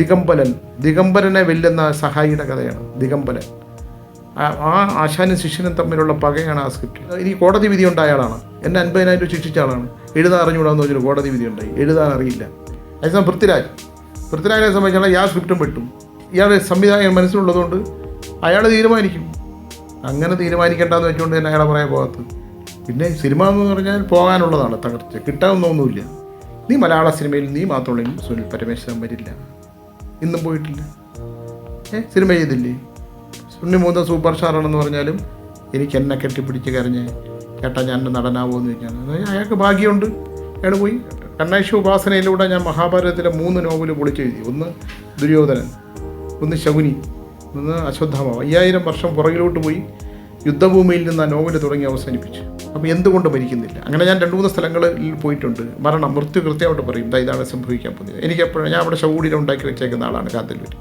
ദിഗംബരൻ. ദിഗംബരനെ വെല്ലുന്ന സഹായിയുടെ കഥയാണ് ദിഗംബരൻ. ആ- ആ ആശാനും ശിഷ്യനും തമ്മിലുള്ള പകയാണ് ആ സ്ക്രിപ്റ്റ്. ഇനി കോടതി വിധി ഉണ്ടായ ആളാണ്. എന്നെ അൻപതിനായിരം രൂപ ശിക്ഷിച്ച ആളാണ്. എഴുതാൻ അറിഞ്ഞുകൂടാന്ന് വെച്ചിട്ട് കോടതി വിധി ഉണ്ടായി. എഴുതാൻ അറിയില്ല. അതേസമയം പൃഥ്വിരാജ്. പൃഥ്വിരാജിനെ സംബന്ധിച്ചാൽ ഇയാൾ സ്ക്രിപ്റ്റും പെട്ടും. ഇയാളുടെ സംവിധായകൻ മനസ്സിലുള്ളതുകൊണ്ട് അയാൾ തീരുമാനിക്കും. അങ്ങനെ തീരുമാനിക്കേണ്ടെന്ന് വെച്ചുകൊണ്ട് തന്നെ അയാളെ പറയാൻ പോകാത്തത്. പിന്നെ സിനിമ എന്ന് പറഞ്ഞാൽ പോകാനുള്ളതാണ് തകർച്ച. കിട്ടാവുന്നൊന്നുമില്ല. നീ മലയാള സിനിമയിൽ നീ മാത്രമുള്ളെങ്കിൽ സുനിൽ പരമേശ്വരൻ വരില്ല. ഇന്നും പോയിട്ടില്ല. ഏ സിനിമ ചെയ്തില്ലേ? സുണ്ണി മൂന്ന് സൂപ്പർ സ്റ്റാറാണെന്ന് പറഞ്ഞാലും എനിക്ക് എന്നെ കെട്ടിപ്പിടിച്ച് കരഞ്ഞ് ചേട്ടാ ഞാൻ നടനാവോ എന്ന് ചോദിച്ചാൽ അയാൾക്ക് ഭാഗ്യമുണ്ട്. അയാൾ പോയി. കണ്ണാശി ഉപാസനയിലൂടെ ഞാൻ മഹാഭാരതത്തിലെ മൂന്ന് നോവൽ പൊളിച്ചെഴുതി ഒന്ന് ദുര്യോധനൻ ഒന്ന് ശകുനി ഒന്ന് അശ്വത്ഥാമ അയ്യായിരം വർഷം പുറകിലോട്ട് പോയി. യുദ്ധഭൂമിയിൽ നിന്ന് ആ നോവൽ തുടങ്ങി അവസാനിപ്പിച്ചു. അപ്പോൾ എന്തുകൊണ്ട് മരിക്കുന്നില്ല? അങ്ങനെ ഞാൻ രണ്ട് മൂന്ന് സ്ഥലങ്ങളിൽ പോയിട്ടുണ്ട്. മരണം മൃത്യു കൃത്യമായിട്ട് പറയും. ഇതാണ് സംഭവിക്കാൻ പോകുന്നത്. എനിക്ക് എപ്പോഴും ഞാൻ അവിടെ ശൗടിയിൽ ഉണ്ടാക്കി വെച്ചേക്കുന്ന ആളാണ് കാന്തല്ലൂർ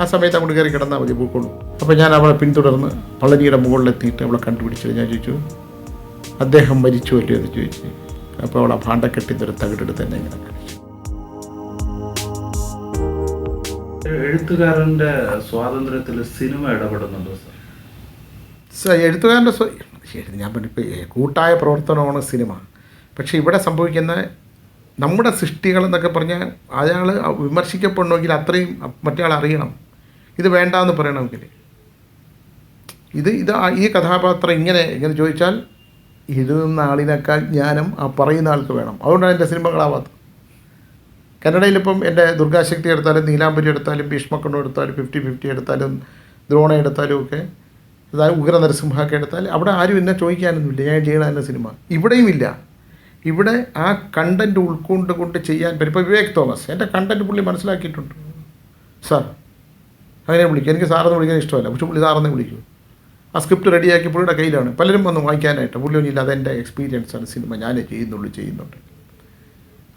ആ സമയത്ത് അങ്ങോട്ട് കയറി കിടന്നാൽ മതി പൂക്കോളൂ. അപ്പോൾ ഞാൻ അവളെ പിന്തുടർന്ന് പളനിയുടെ മുകളിലെത്തിയിട്ട് അവളെ കണ്ടുപിടിച്ചത് ഞാൻ ചോദിച്ചു അദ്ദേഹം മരിച്ചു അല്ലയോ എന്ന് ചോദിച്ചു. അപ്പോൾ അവളെ ഭാണ്ഡക്കെട്ടിന്റെ ഒരു തകിടെടുത്ത് തന്നെ ഇങ്ങനെ ഒരു സ്വാതന്ത്ര്യത്തിൽ സിനിമ ഇടപെടുന്നുണ്ടോ സാർ? എഴുത്തുകാരന്റെ ഞാൻ പറഞ്ഞിപ്പോൾ കൂട്ടായ പ്രവർത്തനമാണ് സിനിമ. പക്ഷേ ഇവിടെ സംഭവിക്കുന്ന നമ്മുടെ സൃഷ്ടികൾ എന്നൊക്കെ പറഞ്ഞാൽ അയാൾ വിമർശിക്കപ്പെടണമെങ്കിൽ അത്രയും മറ്റേ അറിയണം. ഇത് വേണ്ട എന്ന് പറയണമെങ്കിൽ. ഇത് ഇത് ഈ കഥാപാത്രം ഇങ്ങനെ ഇങ്ങനെ ചോദിച്ചാൽ എഴുതുന്ന ആളിനേക്കാൾ ജ്ഞാനം ആ പറയുന്ന ആൾക്ക് വേണം. അതുകൊണ്ടാണ് എന്റെ സിനിമകളാവാത്തത് കന്നഡയിലിപ്പം എന്റെ ദുർഗാശക്തി എടുത്താലും നീലാംബരി എടുത്താലും ഭീഷ്മക്കണ്ണു എടുത്താലും ഫിഫ്റ്റി ഫിഫ്റ്റി എടുത്താലും ദ്രോണ എടുത്താലും ഒക്കെ അതായത് ഉഗ്ര നരസിംഹമൊക്കെ എടുത്താൽ അവിടെ ആരും എന്നെ ചോദിക്കാനൊന്നുമില്ല. ഞാൻ ചെയ്യണ തന്നെ സിനിമ. ഇവിടെയും ഇല്ല. ഇവിടെ ആ കണ്ടന്റ് ഉൾക്കൊണ്ട് കൊണ്ട് ചെയ്യാൻ പറ്റും. ഇപ്പോൾ വിവേക് തോമസ് എന്റെ കണ്ടന്റ് പുള്ളി മനസ്സിലാക്കിയിട്ടുണ്ട്. സാർ അങ്ങനെ വിളിക്കും. എനിക്ക് സാറെന്ന് വിളിക്കാൻ ഇഷ്ടമല്ല. പക്ഷെ പുള്ളി സാറെന്ന് വിളിക്കും. ആ സ്ക്രിപ്റ്റ് റെഡിയാക്കി പുള്ളിയുടെ കയ്യിലാണ്. പലരും വന്ന് വായിക്കാനായിട്ട്. പുള്ളി ഒന്നുമില്ല അതെന്റെ എക്സ്പീരിയൻസാണ് സിനിമ. ഞാനേ ചെയ്യുന്നുള്ളൂ ചെയ്യുന്നുണ്ട്.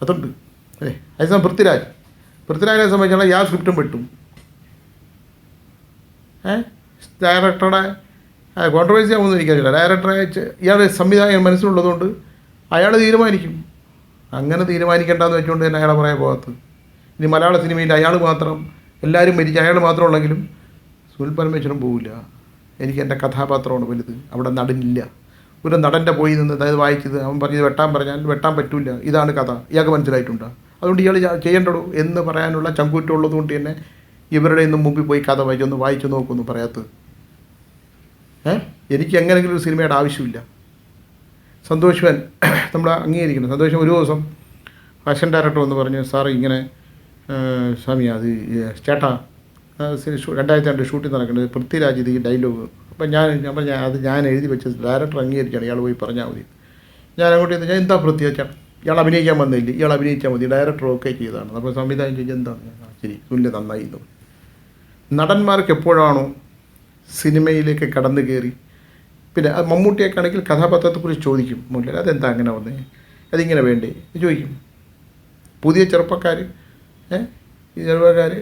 അതുണ്ട്. അല്ലേ? അതേസമയം പൃഥ്വിരാജ്. പൃഥ്വിരാജിനെ സംബന്ധിച്ചാണെങ്കിൽ യാ സ്ക്രിപ്റ്റും പെട്ടും. ഏ? ഡയറക്ടറുടെ കോൺട്രവേഴ്സി ആവുമെന്ന് എനിക്കറിയില്ല. ഡയറക്ടറെ അയച്ച് ഇയാളുടെ സംവിധായകൻ മനസ്സിലുള്ളതുകൊണ്ട് അയാൾ തീരുമാനിക്കും. അങ്ങനെ തീരുമാനിക്കേണ്ടെന്ന് വെച്ചുകൊണ്ട് തന്നെ അയാളെ പറയാൻ പോകാത്തത്. ഇനി മലയാള സിനിമയിൽ അയാൾ മാത്രം എല്ലാവരും മരിച്ച് അയാൾ മാത്രം ഉള്ളെങ്കിലും സുനിൽ പരമേശ്വരൻ പോവില്ല. എനിക്ക് എന്റെ കഥാപാത്രമാണ് വലുത്. അവിടെ നടനില്ല. ഒരു നടന്റെ പോയി നിന്ന് അതായത് വായിച്ചത് അവൻ പറഞ്ഞത് വെട്ടാൻ പറഞ്ഞാൽ വെട്ടാൻ പറ്റില്ല ഇതാണ് കഥ. ഇയാൾക്ക് മനസ്സിലായിട്ടുണ്ട്. അതുകൊണ്ട് ഇയാൾ ചെയ്യേണ്ടടൂ എന്ന് പറയാനുള്ള ചങ്കൂറ്റമുള്ളത് കൊണ്ട് തന്നെ ഇവരുടെ ഒന്നും മുമ്പിൽ പോയി കഥ വായിച്ചൊന്ന് വായിച്ചു നോക്കുമെന്ന് പറയാത്തത്. എനിക്ക് എങ്ങനെയെങ്കിലും ഒരു സിനിമയുടെ ആവശ്യമില്ല. സന്തോഷവൻ നമ്മൾ അംഗീകരിക്കണം സന്തോഷം ഒരു ദിവസം ഫാഷൻ ഡയറക്ടർ വന്ന് പറഞ്ഞു സാർ ഇങ്ങനെ സ്വാമി അത് ചേട്ടാ രണ്ടായിരത്തി രണ്ട് ഷൂട്ടിംഗ് നടക്കേണ്ടത് പൃഥ്വിരാജ് ഇത് ഡയലോഗ്. അപ്പം ഞാൻ ഞാൻ പറഞ്ഞ അത് ഞാൻ എഴുതി വെച്ച ഡയറക്ടർ അംഗീകരിക്കണം ഇയാൾ പോയി പറഞ്ഞാൽ മതി. ഞാൻ അങ്ങോട്ട് ചെന്ന് ഞാൻ എന്താ പൃഥ്വിരാജ് ഇയാൾ അഭിനയിക്കാൻ വന്നില്ല? ഇയാൾ അഭിനയിച്ചാൽ മതി. ഡയറക്ടർ ഓക്കെ ചെയ്തതാണ്. അപ്പോൾ സംവിധാനം ചോദിച്ചാൽ എന്താ? ശരി തുല്യ നന്നായി എന്ന്. നടന്മാർക്ക് എപ്പോഴാണോ സിനിമയിലേക്ക് കടന്നു കയറി. പിന്നെ അത് മമ്മൂട്ടിയൊക്കെ ആണെങ്കിൽ കഥാപാത്രത്തെക്കുറിച്ച് ചോദിക്കും മുന്നിൽ അതെന്താ അങ്ങനെ വന്നേ? അതിങ്ങനെ വേണ്ടേ? ചോദിക്കും. പുതിയ ചെറുപ്പക്കാർ ഈ ചെറുപ്പക്കാർ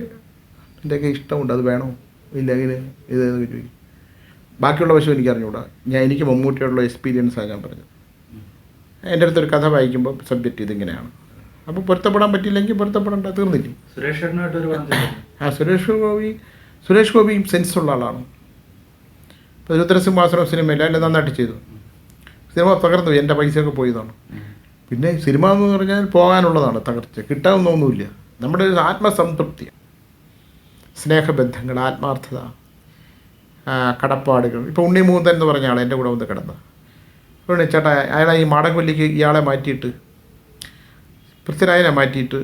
എന്റെയൊക്കെ ഇഷ്ടമുണ്ട് അത് വേണോ? ഇല്ലെങ്കിൽ ഇത് ചോദിക്കും. ബാക്കിയുള്ള വശം എനിക്ക് അറിഞ്ഞുകൂടാ. ഞാൻ എനിക്ക് മമ്മൂട്ടിയോടുള്ള എക്സ്പീരിയൻസാണ് ഞാൻ പറഞ്ഞത്. എന്റെ അടുത്തൊരു കഥ വായിക്കുമ്പോൾ സബ്ജക്റ്റ് ഇതിങ്ങനെയാണ്. അപ്പോൾ പൊരുത്തപ്പെടാൻ പറ്റിയില്ലെങ്കിൽ പൊരുത്തപ്പെടേണ്ട തീർന്നില്ലേ? സുരേഷ് ആ സുരേഷ് ഗോപി സുരേഷ് ഗോപിയും സെൻസുള്ള ആളാണ്. ഇപ്പോൾ രുദ്രസിംഹാസനം സിനിമയില്ല എല്ലാം നന്നായിട്ട് ചെയ്തു. സിനിമ തകർന്നു. എന്റെ പൈസയൊക്കെ പോയതാണ് പിന്നെ സിനിമ എന്ന് പറഞ്ഞാൽ പോകാനുള്ളതാണ് തകർച്ച കിട്ടാവുന്നൊന്നുമില്ല നമ്മുടെ ഒരു ആത്മസംതൃപ്തി. സ്നേഹബന്ധങ്ങൾ ആത്മാർത്ഥത കടപ്പാടുകൾ. ഇപ്പോൾ ഉണ്ണി മൂന്നൻ എന്ന് പറഞ്ഞ ആൾ എന്റെ കൂടെ വന്ന് കിടന്ന. ഉണ്ണി ചേട്ടാ അയാളെ ഈ മാടൻകൊല്ലിക്ക് ഇയാളെ മാറ്റിയിട്ട് പൃഥ്വിരായനെ മാറ്റിയിട്ട്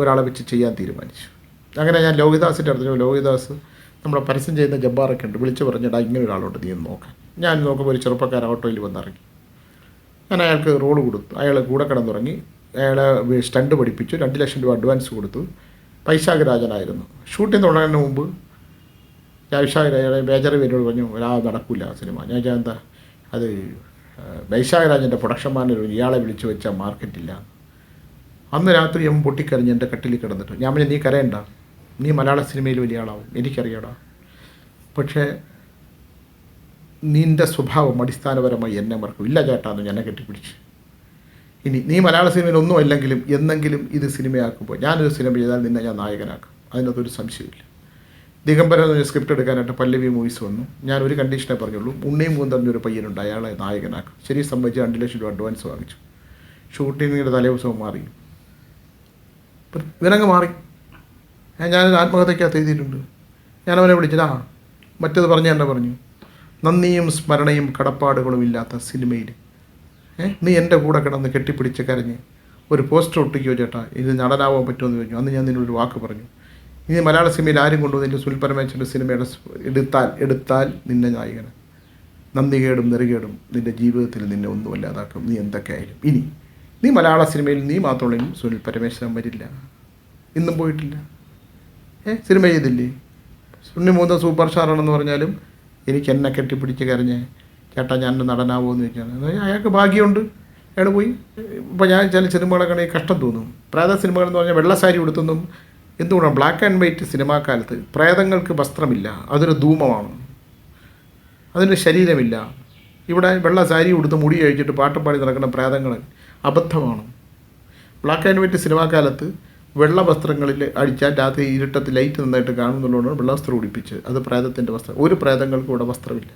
ഒരാളെ വെച്ച് ചെയ്യാൻ തീരുമാനിച്ചു. അങ്ങനെ ഞാൻ ലോഹിദാസിന്റെ അടുത്ത് ലോഹിദാസ് നമ്മളെ പരസ്യം ചെയ്യുന്ന ജബ്ബാറൊക്കെ ഉണ്ട്. വിളിച്ച് പറഞ്ഞിടാ ഇങ്ങനെ ഒരാളുണ്ട് നീ ഒന്ന് നോക്കാൻ ഞാൻ നോക്കുമ്പോൾ ഒരു ചെറുപ്പക്കാരൻ ഓട്ടോയിൽ വന്നിറങ്ങി ഞാൻ അയാൾക്ക് റോൾ കൊടുത്തു. അയാൾ കൂടെ കിടന്നുറങ്ങി. അയാളെ സ്റ്റണ്ട് പഠിപ്പിച്ചു. രണ്ട് ലക്ഷം രൂപ അഡ്വാൻസ് കൊടുത്തു. പൈശാഖരാജനായിരുന്നു ഷൂട്ടിംഗ് തുടങ്ങുന്നതിന് മുമ്പ് അയാളെ ബേജറി എന്നോട് പറഞ്ഞു ഒരാൾ നടക്കില്ല സിനിമ. ഞാൻ എന്താ? അത് വൈശാഖ രാജന്റെ പ്രൊഡക്ഷൻ മാനേജർ ഇയാളെ വിളിച്ചു വെച്ചാൽ മാർക്കറ്റില്ല. അന്ന് രാത്രി ഞാൻ പൊട്ടിക്കരഞ്ഞ് എന്റെ കട്ടിൽ കിടന്നിട്ട്. ഞാൻ പറഞ്ഞു നീ കരയണ്ട. നീ മലയാള സിനിമയിൽ വലിയ ആളാവും. എനിക്കറിയടാ. പക്ഷേ നിന്റെ സ്വഭാവം അടിസ്ഥാനപരമായി എന്നെ മറക്കും. ഇല്ല ചേട്ടാന്ന് എന്നെ കെട്ടിപ്പിടിച്ച്. ഇനി നീ മലയാള സിനിമയിൽ ഒന്നും അല്ലെങ്കിലും എന്നെങ്കിലും ഇത് സിനിമയാക്കുമ്പോൾ ഞാനൊരു സിനിമ ചെയ്താൽ നിന്നെ ഞാൻ നായകനാക്കും. അതിനകത്തൊരു സംശയമില്ല ദിഗംബരൻ എന്നൊരു സ്ക്രിപ്റ്റ് എടുക്കാനായിട്ട് പല്ലവി മൂവീസ് വന്നു. ഞാൻ ഒരു കണ്ടീഷനെ പറഞ്ഞുള്ളൂ. ഉണ്ണിയും ഒരു പയ്യനുണ്ട്. അയാളെ നായകനാക്കും. ശരി സംബന്ധിച്ച് രണ്ട് ലക്ഷം രൂപ അഡ്വാൻസ് വാങ്ങിച്ചു. ഷൂട്ടിങ്ങിന്റെ തലേ ദിവസവും മാറി. വിനങ്ങ് മാറി. ഞാൻ ഞാനൊരു ആത്മകഥയ്ക്കകത്ത് എഴുതിയിട്ടുണ്ട്. ഞാൻ അവനെ വിളിച്ചതാ മറ്റത് പറഞ്ഞ എന്നെ പറഞ്ഞു. നന്ദിയും സ്മരണയും കടപ്പാടുകളും ഇല്ലാത്ത സിനിമയിൽ. നീ എന്റെ കൂടെ കിടന്ന് കെട്ടിപ്പിടിച്ച് കരഞ്ഞ് ഒരു പോസ്റ്റർ ഒട്ടിക്കോ ചേട്ടാ? ഇത് നടനാവാൻ പറ്റുമെന്ന് ചോദിച്ചു. അന്ന് ഞാൻ നിന്നൊരു വാക്ക് പറഞ്ഞു. ഇനി മലയാള സിനിമയിൽ ആരും കൊണ്ടുവന്നില്ല സുനിൽ പരമേശ്വരന്റെ സിനിമയുടെ എടുത്താൽ എടുത്താൽ നിന്നെ നായകന്. നന്ദികേടും നെറുകേടും നിന്റെ ജീവിതത്തിൽ നിന്നെ ഒന്നും അല്ലാതാക്കും. നീ എന്തൊക്കെയായാലും. ഇനി നീ മലയാള സിനിമയിൽ നീ മാത്രമുള്ള സുനിൽ പരമേശ്വരൻ വരില്ല. ഇന്നും പോയിട്ടില്ല. ഏ? സിനിമ ചെയ്തില്ലേ? സുണ്ണി മൂന്ന് സൂപ്പർ സ്റ്റാറാണെന്ന് പറഞ്ഞാലും എനിക്ക് എന്നെ കെട്ടിപ്പിടിച്ച് കരഞ്ഞ് ചേട്ടാ ഞാൻ നടനാവോ എന്ന് ചോദിച്ചാണ് അയാൾക്ക് ഭാഗ്യമുണ്ട്. അയാൾ പോയി. ഇപ്പോൾ ഞാൻ ചില സിനിമകളൊക്കെ ആണെങ്കിൽ കഷ്ടം തോന്നും. പ്രേത സിനിമകൾ എന്ന് പറഞ്ഞാൽ വെള്ളസാരി ഉടുത്തൊന്നും എന്തുകൊണ്ടാണ് ബ്ലാക്ക് ആൻഡ് വൈറ്റ് സിനിമാ കാലത്ത് പ്രേതങ്ങൾക്ക് വസ്ത്രമില്ല അതൊരു ധൂമമാണ്. അതിന് ശരീരമില്ല. ഇവിടെ വെള്ള സാരി ഉടുത്ത് മുടി കഴിച്ചിട്ട് പാട്ടും പാടി നടക്കുന്ന പ്രേതങ്ങൾ അബദ്ധമാണ്. ബ്ലാക്ക് ആൻഡ് വൈറ്റ് സിനിമാ കാലത്ത് വെള്ള വസ്ത്രങ്ങളിൽ അടിച്ചാൽ രാത്രി ഇരുട്ടത്ത് ലൈറ്റ് നന്നായിട്ട് കാണുന്നുള്ളതുകൊണ്ടാണ് വെള്ള വസ്ത്രം ഉടിപ്പിച്ച് അത് പ്രേതത്തിന്റെ വസ്ത്രം. ഒരു പ്രേതങ്ങൾക്കും ഇവിടെ വസ്ത്രമില്ല.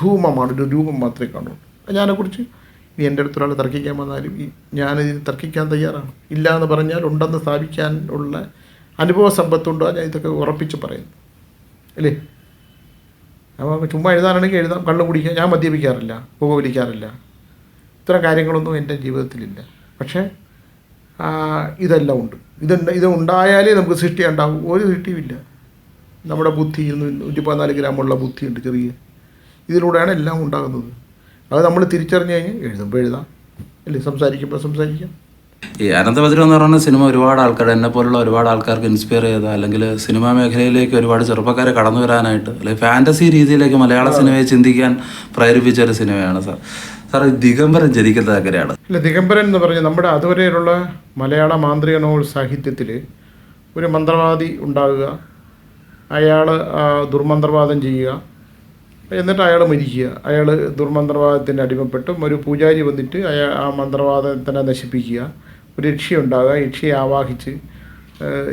ധൂമമാണ് ഒരു രൂപം മാത്രമേ കാണുള്ളൂ. ഞാനെക്കുറിച്ച് ഇനി എന്റെ അടുത്ത് ഒരാൾ തർക്കിക്കാൻ വന്നാലും ഈ ഞാനിതിന് തർക്കിക്കാൻ തയ്യാറാണ്. ഇല്ല എന്ന് പറഞ്ഞാൽ ഉണ്ടെന്ന് സ്ഥാപിക്കാൻ ഉള്ള അനുഭവ സമ്പത്തുണ്ടോ? ഞാൻ ഇതൊക്കെ ഉറപ്പിച്ച് പറയുന്നു. അല്ലേ? അപ്പോൾ ചുമ്മാ എഴുതാനാണെങ്കിൽ എഴുതാം. കള്ളു കുടിക്കുക ഞാൻ മദ്യപിക്കാറില്ല. പുകവലിക്കാറില്ല. ഇത്തരം കാര്യങ്ങളൊന്നും എന്റെ ജീവിതത്തിലില്ല. പക്ഷേ ഇതെല്ലാം ഉണ്ട്. ഇതുണ്ട് ഇത് ഉണ്ടായാലേ നമുക്ക് സൃഷ്ടി ഉണ്ടാവും. ഒരു സൃഷ്ടിയുമില്ല. നമ്മുടെ ബുദ്ധി നൂറ്റി പതിനാല് ഗ്രാമുള്ള ബുദ്ധിയുണ്ട് ചെറിയ. ഇതിലൂടെയാണ് എല്ലാം ഉണ്ടാകുന്നത്. അത് നമ്മൾ തിരിച്ചറിഞ്ഞ് കഴിഞ്ഞ് എഴുതുമ്പോൾ എഴുതാം. അല്ലേ? സംസാരിക്കുമ്പോൾ സംസാരിക്കാം. ഈ അനന്തഭദ്രം എന്ന് പറയുന്ന സിനിമ ഒരുപാട് ആൾക്കാർ എന്നെ പോലുള്ള ഒരുപാട് ആൾക്കാർക്ക് ഇൻസ്പയർ ചെയ്ത അല്ലെങ്കിൽ സിനിമാ മേഖലയിലേക്ക് ഒരുപാട് ചെറുപ്പക്കാരെ കടന്നു വരാനായിട്ട് അല്ലെങ്കിൽ ഫാന്റസി രീതിയിലേക്ക് മലയാള സിനിമയെ ചിന്തിക്കാൻ പ്രേരിപ്പിച്ച ഒരു സിനിമയാണ് സാർ. ഈ ദിഗംബരൻ ജനിക്കുന്നത് എങ്ങനെയാണ് ഇല്ല ദിഗംബരൻ എന്ന് പറഞ്ഞാൽ നമ്മുടെ അതുവരെയുള്ള മലയാള മാന്ത്രിക നോവൽ സാഹിത്യത്തിൽ ഒരു മന്ത്രവാദി ഉണ്ടാകുക അയാൾ ദുർമന്ത്രവാദം ചെയ്യുക എന്നിട്ട് അയാൾ മരിക്കുക. അയാൾ ദുർമന്ത്രവാദത്തിന് അടിമപ്പെട്ട്. ഒരു പൂജാരി വന്നിട്ട് അയാൾ ആ മന്ത്രവാദത്തിനെ നശിപ്പിക്കുക ഒരു രക്ഷയുണ്ടാകുക രക്ഷയെ ആവാഹിച്ച്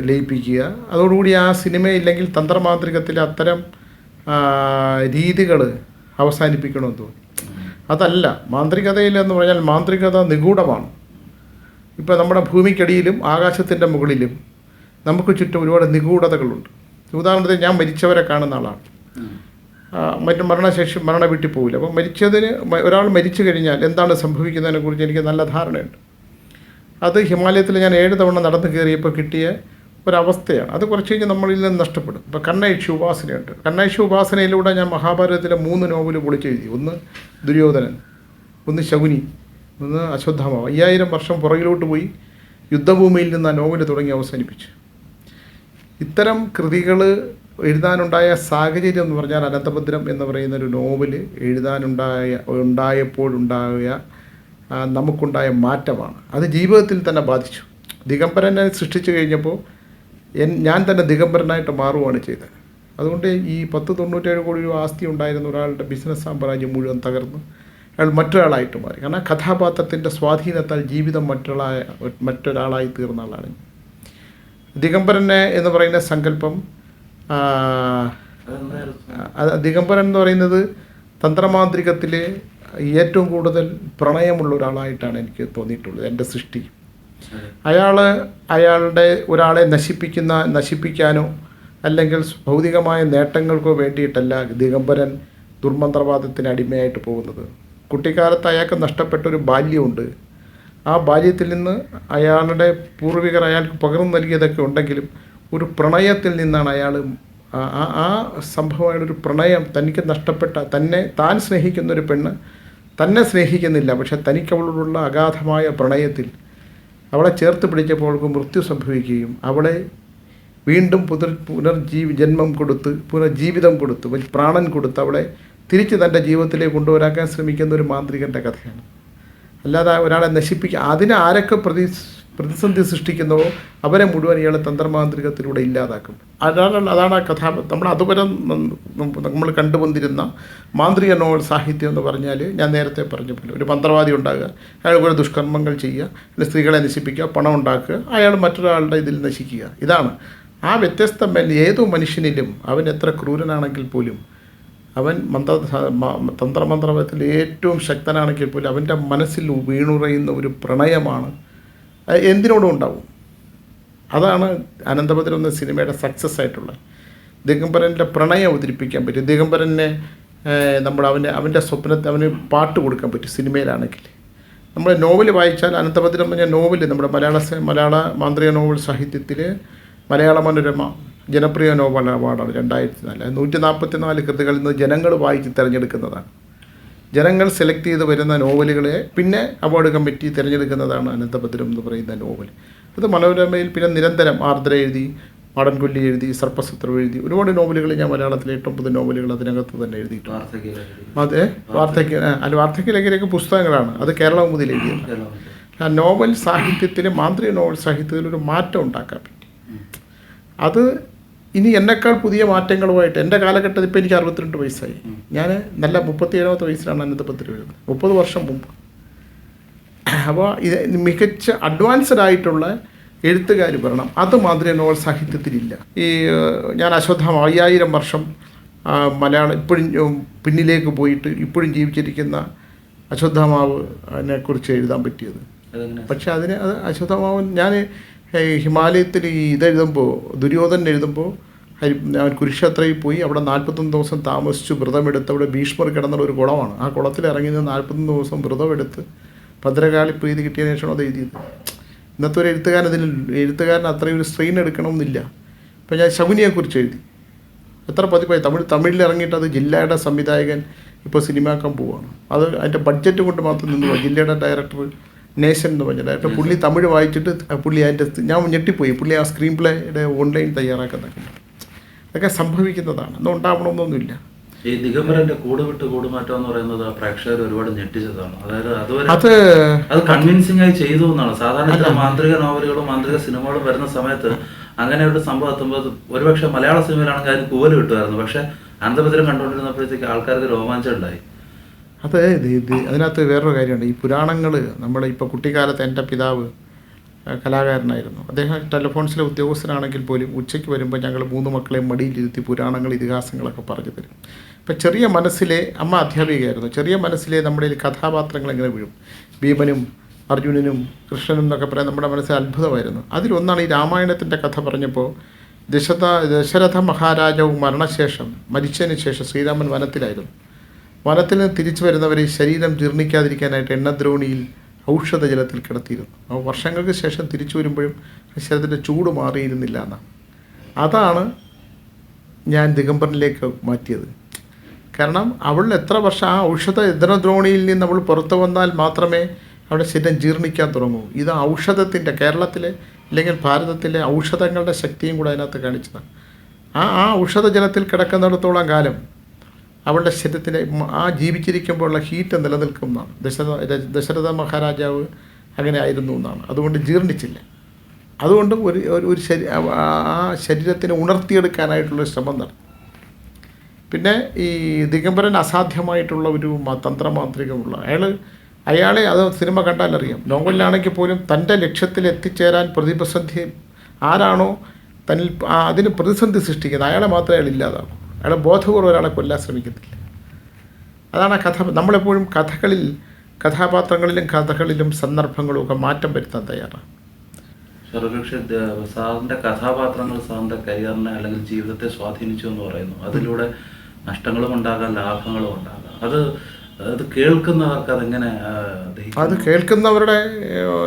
ലയിപ്പിക്കുക. അതോടുകൂടി ആ സിനിമ ഇല്ലെങ്കിൽ തന്ത്രമാന്ത്രികത്തിലെ അത്തരം രീതികൾ അവസാനിപ്പിക്കണമെന്ന് തോന്നി അതല്ല മാന്ത്രികതയിൽ എന്ന് പറഞ്ഞാൽ മാന്ത്രികത നിഗൂഢമാണ്. ഇപ്പോൾ നമ്മുടെ ഭൂമിക്കടിയിലും ആകാശത്തിന്റെ മുകളിലും നമുക്ക് ചുറ്റും ഒരുപാട് നിഗൂഢതകളുണ്ട്. ഉദാഹരണത്തിന് ഞാൻ മരിച്ചവരെ കാണുന്ന ആളാണ്. മറ്റു മരണശേഷി മരണ വീട്ടിൽ പോകില്ല അപ്പോൾ മരിച്ചതിന് ഒരാൾ മരിച്ചു കഴിഞ്ഞാൽ എന്താണ് സംഭവിക്കുന്നതിനെ കുറിച്ച് എനിക്ക് നല്ല ധാരണയുണ്ട്. അത് ഹിമാലയത്തിൽ ഞാൻ ഏഴ് തവണ നടന്നു കയറിയപ്പോൾ കിട്ടിയ ഒരവസ്ഥയാണ്. അത് കുറച്ച് കഴിഞ്ഞ് നമ്മളിൽ നിന്ന് നഷ്ടപ്പെടും. ഇപ്പോൾ കണ്ണയക്ഷി ഉപാസനയുണ്ട്. കണ്ണയക്ഷി ഉപാസനയിലൂടെ ഞാൻ മഹാഭാരതത്തിലെ മൂന്ന് നോവൽ പൊളിച്ചെഴുതി ഒന്ന് ദുര്യോധനൻ ഒന്ന് ശകുനി ഒന്ന് അശ്വത്ഥാമ അയ്യായിരം വർഷം പുറകിലോട്ട് പോയി യുദ്ധഭൂമിയിൽ നിന്ന് ആ നോവൽ തുടങ്ങി അവസാനിപ്പിച്ചു. ഇത്തരം കൃതികൾ എഴുതാനുണ്ടായ സാഹചര്യം എന്ന് പറഞ്ഞാൽ അനന്തഭദ്രം എന്ന് പറയുന്ന ഒരു നോവൽ എഴുതാനുണ്ടായ ഉണ്ടായപ്പോഴുണ്ടായ നമുക്കുണ്ടായ മാറ്റമാണ്. അത് ജീവിതത്തിൽ തന്നെ ബാധിച്ചു. ദിഗംബരനെ സൃഷ്ടിച്ചു കഴിഞ്ഞപ്പോൾ ഞാൻ തന്നെ ദിഗംബരനായിട്ട് മാറുകയാണ് ചെയ്തത്. അതുകൊണ്ട് ഈ പത്ത് തൊണ്ണൂറ്റേഴ് കോടി രൂപ ആസ്തി ഉണ്ടായിരുന്ന ഒരാളുടെ ബിസിനസ് സാമ്രാജ്യം മുഴുവൻ തകർന്നു. അയാൾ മറ്റൊരാളായിട്ട് മാറി. കാരണം ആ കഥാപാത്രത്തിന്റെ സ്വാധീനത്താൽ ജീവിതം മറ്റൊരാളായ മറ്റൊരാളായി തീർന്ന ആളാണ്. ദിഗംബരനെ എന്ന് പറയുന്ന സങ്കല്പം ദിഗംബരൻ എന്ന് പറയുന്നത് തന്ത്രമാന്ത്രികത്തിലെ ഏറ്റവും കൂടുതൽ പ്രണയമുള്ള ഒരാളായിട്ടാണ് എനിക്ക് തോന്നിയിട്ടുള്ളത്. എന്റെ സൃഷ്ടി. അയാൾ അയാളുടെ ഒരാളെ നശിപ്പിക്കുന്ന നശിപ്പിക്കാനോ അല്ലെങ്കിൽ ഭൗതികമായ നേട്ടങ്ങൾക്കോ വേണ്ടിയിട്ടല്ല ദിഗംബരൻ ദുർമന്ത്രവാദത്തിന് അടിമയായിട്ട് പോകുന്നത്. കുട്ടിക്കാലത്ത് അയാൾക്ക് നഷ്ടപ്പെട്ട ഒരു ബാല്യമുണ്ട്. ആ ബാല്യത്തിൽ നിന്ന് അയാളുടെ പൂർവികർ അയാൾക്ക് പകർന്നു നൽകിയതൊക്കെ ഉണ്ടെങ്കിലും ഒരു പ്രണയത്തിൽ നിന്നാണ് അയാൾ ആ- ആ സംഭവമായ ഒരു പ്രണയം തനിക്ക് നഷ്ടപ്പെട്ട തന്നെ താൻ സ്നേഹിക്കുന്ന ഒരു പെണ്ണ് തന്നെ സ്നേഹിക്കുന്നില്ല. പക്ഷെ തനിക്കവളോടുള്ള അഗാധമായ പ്രണയത്തിൽ അവളെ ചേർത്ത് പിടിച്ചപ്പോൾ അവൾക്ക് മൃത്യു സംഭവിക്കുകയും അവളെ വീണ്ടും പുനർ പുനർജീവി ജന്മം കൊടുത്ത് പുനർജീവിതം കൊടുത്ത് പ്രാണൻ കൊടുത്ത് അവളെ തിരിച്ച് തന്റെ ജീവിതത്തിലേക്ക് കൊണ്ടുവരാക്കാൻ ശ്രമിക്കുന്ന ഒരു മാന്ത്രികന്റെ കഥയാണ്. അല്ലാതെ ഒരാളെ നശിപ്പിക്കുക അതിനെ ആരൊക്കെ പ്രതി പ്രതിസന്ധി സൃഷ്ടിക്കുന്നവോ അവരെ മുഴുവൻ ഇയാളെ തന്ത്രമാന്ത്രികത്തിലൂടെ ഇല്ലാതാക്കും. അതാണ് അതാണ് ആ കഥ നമ്മൾ അതുവരെ നമ്മൾ കണ്ടുവന്നിരുന്ന മാന്ത്രിക നോവൽ സാഹിത്യം എന്ന് പറഞ്ഞാൽ ഞാൻ നേരത്തെ പറഞ്ഞു പോലെ ഒരു മന്ത്രവാദി ഉണ്ടാകുക അയാൾ കുറേ ദുഷ്കർമ്മങ്ങൾ ചെയ്യുക സ്ത്രീകളെ നശിപ്പിക്കുക പണം ഉണ്ടാക്കുക അയാൾ മറ്റൊരാളുടെ ഇതിൽ നശിക്കുക. ഇതാണ്. ആ വ്യത്യസ്ത ഏതു മനുഷ്യനിലും അവൻ എത്ര ക്രൂരനാണെങ്കിൽ പോലും അവൻ മന്ത്ര തന്ത്രമന്ത്രത്തിൽ ഏറ്റവും ശക്തനാണെങ്കിൽ പോലും അവന്റെ മനസ്സിൽ വീണുറയുന്ന ഒരു പ്രണയമാണ് എന്തിനോടും ഉണ്ടാവും. അതാണ് അനന്തപുരം എന്ന സിനിമയുടെ സക്സസ് ആയിട്ടുള്ളത് ദിഗംബരന്റെ പ്രണയം അവതരിപ്പിക്കാൻ പറ്റും. ദിഗംബരനെ നമ്മൾ അവന്റെ അവന്റെ സ്വപ്നത്തെ അവന് പാട്ട് കൊടുക്കാൻ പറ്റും സിനിമയിലാണെങ്കിൽ. നമ്മൾ നോവൽ വായിച്ചാൽ അനന്തപദ്രം പറഞ്ഞ നോവൽ നമ്മുടെ മലയാള മലയാള മാന്ത്രിക നോവൽ സാഹിത്യത്തിൽ മലയാള മനോരമ ജനപ്രിയ നോവൽ അവാർഡാണ് രണ്ടായിരത്തി നാല്. നൂറ്റി നാൽപ്പത്തി നാല് കൃതികളിൽ നിന്ന് ജനങ്ങൾ വായിച്ച് തിരഞ്ഞെടുക്കുന്നതാണ്. ജനങ്ങൾ സെലക്ട് ചെയ്ത് വരുന്ന നോവലുകളെ പിന്നെ അവാർഡ് കമ്മിറ്റി തിരഞ്ഞെടുക്കുന്നതാണ് അനന്തഭദ്രം എന്ന് പറയുന്ന നോവൽ. അത് മനോരമയിൽ പിന്നെ നിരന്തരം ആർദ്ര എഴുതി മാടൻകൊല്ലി എഴുതി സർപ്പസൂത്രം എഴുതി ഒരുപാട് നോവലുകൾ ഞാൻ മലയാളത്തിലെ എട്ടൊമ്പത് നോവലുകൾ അതിനകത്ത് തന്നെ എഴുതിയിട്ടുണ്ട്. അതെ വാർദ്ധക്യ അല്ല വാർദ്ധക്യലേഖനൊക്കെ പുസ്തകങ്ങളാണ്. അത് കേരളം മുതൽ എഴുതിയത് ആ നോവൽ സാഹിത്യത്തിൽ മാന്ത്രിക നോവൽ സാഹിത്യത്തിൽ ഒരു മാറ്റം ഉണ്ടാക്കാൻ പറ്റി അത് ഇനി എന്നെക്കാൾ പുതിയ മാറ്റങ്ങളുമായിട്ട് എന്റെ കാലഘട്ടത്തിൽ ഇപ്പോൾ എനിക്ക് അറുപത്തിരണ്ട് വയസ്സായി. ഞാൻ നല്ല മുപ്പത്തി ഏഴാമത്തെ വയസ്സിലാണ് അനന്തപത്രം എഴുതുന്നത് മുപ്പത് വർഷം മുമ്പ്. അപ്പോൾ ഇത് മികച്ച അഡ്വാൻസ്ഡ് ആയിട്ടുള്ള എഴുത്തുകാർ വരണം. അത് മാന്ത്രിക നോവൽ സാഹിത്യത്തിലില്ല ഈ ഞാൻ അശ്വത്ഥാമ അയ്യായിരം വർഷം മലയാളം ഇപ്പോഴും പിന്നിലേക്ക് പോയിട്ട് ഇപ്പോഴും ജീവിച്ചിരിക്കുന്ന അശ്വത്ഥാമാവിനെ കുറിച്ച് എഴുതാൻ പറ്റിയത്. പക്ഷെ അതിന് അത് അശ്വത്ഥമാവ് ഞാൻ ഹിമാലയത്തിൽ ഈ ഇതെഴുതുമ്പോൾ ദുര്യോധനൻ എഴുതുമ്പോൾ ഹരി കുരുക്ഷേത്രയിൽ പോയി അവിടെ നാൽപ്പത്തൊന്ന് ദിവസം താമസിച്ചു വ്രതമെടുത്ത് അവിടെ ഭീഷ്മർ കിടന്നുള്ള ഒരു കുളമാണ്. ആ കുളത്തിൽ ഇറങ്ങി നിന്ന് നാൽപ്പത്തൊന്ന് ദിവസം വ്രതമെടുത്ത് ഭദ്രകാളി പ്രീതി കിട്ടിയ ശേഷമാണ് അത് എഴുതിയത്. ഇന്നത്തെ ഒരു എഴുത്തുകാരൻ അതിൽ എഴുത്തുകാരൻ അത്രയും ഒരു സ്ട്രെയിൻ എടുക്കണമെന്നില്ല. ഇപ്പം ഞാൻ ശകുനിയെക്കുറിച്ച് എഴുതി. എത്ര പതിപ്പായി. തമിഴ് തമിഴിൽ ഇറങ്ങിയിട്ട് അത് ജില്ലയുടെ സംവിധായകൻ ഇപ്പോൾ സിനിമാക്കാൻ പോവുകയാണ് അത് അതിന്റെ ബഡ്ജറ്റ് കൊണ്ട് മാത്രം നിന്നു ജില്ലയുടെ ഡയറക്ടർ നേഷൻ എന്ന് പറഞ്ഞത് അപ്പം പുള്ളി തമിഴ് വായിച്ചിട്ട് പുള്ളി അതിന്റെ ഞാൻ ഞെട്ടിപ്പോയി. പുള്ളി ആ സ്ക്രീൻ പ്ലേയുടെ ഓൺലൈൻ തയ്യാറാക്കുന്നൊക്കെ അതൊക്കെ സംഭവിക്കുന്നതാണ്. ഒന്നും ഉണ്ടാവണമെന്നൊന്നുമില്ല. ഈ ദിഗംബരന്റെ കൂട് വിട്ട് കൂടുമാറ്റം എന്ന് പറയുന്നത് പ്രേക്ഷകർ ഒരുപാട് ഞെട്ടിച്ചതാണ്. അതായത് അതുവരെ അത് അത് കൺവിൻസിംഗ് ആയി ചെയ്തു എന്നാണ്. സാധാരണ മാന്ത്രിക നോവലുകളും മാന്ത്രിക സിനിമകളും വരുന്ന സമയത്ത് അങ്ങനെ ഒരു സംഭവം എത്തുമ്പോൾ ഒരുപക്ഷെ മലയാള സിനിമയിലാണെങ്കിൽ അതിന് കൂവൽ കിട്ടുമായിരുന്നു. പക്ഷെ അനന്തപുരം കണ്ടുകൊണ്ടിരുന്നപ്പോഴത്തേക്ക് ആൾക്കാർക്ക് രോമാഞ്ചം ഉണ്ടായി. അത് ഇത് അതിനകത്ത് വേറൊരു കാര്യമുണ്ട്. ഈ പുരാണങ്ങൾ നമ്മുടെ ഇപ്പോൾ കുട്ടിക്കാലത്ത് എന്റെ പിതാവ് കലാകാരനായിരുന്നു. അദ്ദേഹം ടെലിഫോൺസിലെ ഉദ്യോഗസ്ഥനാണെങ്കിൽ പോലും ഉച്ചയ്ക്ക് വരുമ്പോൾ ഞങ്ങൾ മൂന്ന് മക്കളെ മടിയിലിരുത്തി പുരാണങ്ങൾ ഇതിഹാസങ്ങളൊക്കെ പറഞ്ഞു തരും. ഇപ്പം ചെറിയ മനസ്സിലെ അമ്മ അധ്യാപികയായിരുന്നു. ചെറിയ മനസ്സിലെ നമ്മുടെ കഥാപാത്രങ്ങൾ എങ്ങനെ വീഴും. ഭീമനും അർജുനനും കൃഷ്ണനും എന്നൊക്കെ പറയാൻ നമ്മുടെ മനസ്സിൽ അത്ഭുതമായിരുന്നു. അതിലൊന്നാണ് ഈ രാമായണത്തിന്റെ കഥ പറഞ്ഞപ്പോൾ ദശത ദശരഥ മഹാരാജാവ് മരണശേഷം മരിച്ചതിന് ശേഷം ശ്രീരാമൻ വനത്തിലായിരുന്നു. വനത്തിൽ നിന്ന് തിരിച്ചു വരുന്നവരെ ശരീരം ജീർണിക്കാതിരിക്കാനായിട്ട് എണ്ണദ്രോണിയിൽ ഔഷധ ജലത്തിൽ കിടത്തിയിരുന്നു. അപ്പോൾ വർഷങ്ങൾക്ക് ശേഷം തിരിച്ചു വരുമ്പോഴും ശരീരത്തിന്റെ ചൂട് മാറിയിരുന്നില്ല എന്നാണ് അതാണ് ഞാൻ ദിഗംബറിലേക്ക് മാറ്റിയത്. കാരണം അവൾ എത്ര വർഷം ആ ഔഷധ ദ്രോണിയിൽ നിന്ന് അവൾ പുറത്തു വന്നാൽ മാത്രമേ അവിടെ ശരീരം ജീർണിക്കാൻ തുടങ്ങൂ. ഇത് ഔഷധത്തിന്റെ കേരളത്തിലെ അല്ലെങ്കിൽ ഭാരതത്തിലെ ഔഷധങ്ങളുടെ ശക്തിയും കൂടെ അതിനകത്ത് കാണിച്ചതാണ്. ആ ആ ഔഷധ ജലത്തിൽ കിടക്കുന്നിടത്തോളം കാലം അവളുടെ ശരീരത്തിലെ ആ ജീവിച്ചിരിക്കുമ്പോഴുള്ള ഹീറ്റ് നിലനിൽക്കുന്നതാണ് ദശരഥ ദശരഥ മഹാരാജാവ് അങ്ങനെ ആയിരുന്നു എന്നാണ്. അതുകൊണ്ട് ജീർണിച്ചില്ല. അതുകൊണ്ട് ഒരു ഒരു- ശരീ ആ- ശരീരത്തിനെ ഉണർത്തിയെടുക്കാനായിട്ടുള്ള ശ്രമം നടത്തി. പിന്നെ ഈ ദിഗംബരൻ അസാധ്യമായിട്ടുള്ള ഒരു തന്ത്രമാന്ത്രികമുള്ള അയാൾ അയാളെ അത് സിനിമ കണ്ടാലറിയാം. നോവലിലാണെങ്കിൽ പോലും തന്റെ ലക്ഷ്യത്തിൽ എത്തിച്ചേരാൻ പ്രതിപ്രസന്ധി ആരാണോ തന്നിൽ അതിന് പ്രതിസന്ധി സൃഷ്ടിക്കുന്നത്. അയാളെ മാത്രമേ അയാൾ ഇല്ലാതാക്കും അയാളെ ബോധപൂർവം ഒരാളെ കൊല്ലാൻ ശ്രമിക്കത്തില്ല. അതാണ് ആ കഥ. നമ്മളെപ്പോഴും കഥകളിൽ കഥാപാത്രങ്ങളിലും കഥകളിലും സന്ദർഭങ്ങളും ഒക്കെ മാറ്റം വരുത്താൻ തയ്യാറാണ്. സാറിന്റെ കഥാപാത്രങ്ങൾ സാറിന്റെ കരിയറിനെ അല്ലെങ്കിൽ ജീവിതത്തെ സ്വാധീനിച്ചു എന്ന് പറയുന്നു. അതിലൂടെ നഷ്ടങ്ങളും ഉണ്ടാകാം ലാഭങ്ങളും ഉണ്ടാകാം. അത് അത് കേൾക്കുന്നവർക്ക് അതെങ്ങനെ അത് കേൾക്കുന്നവരുടെ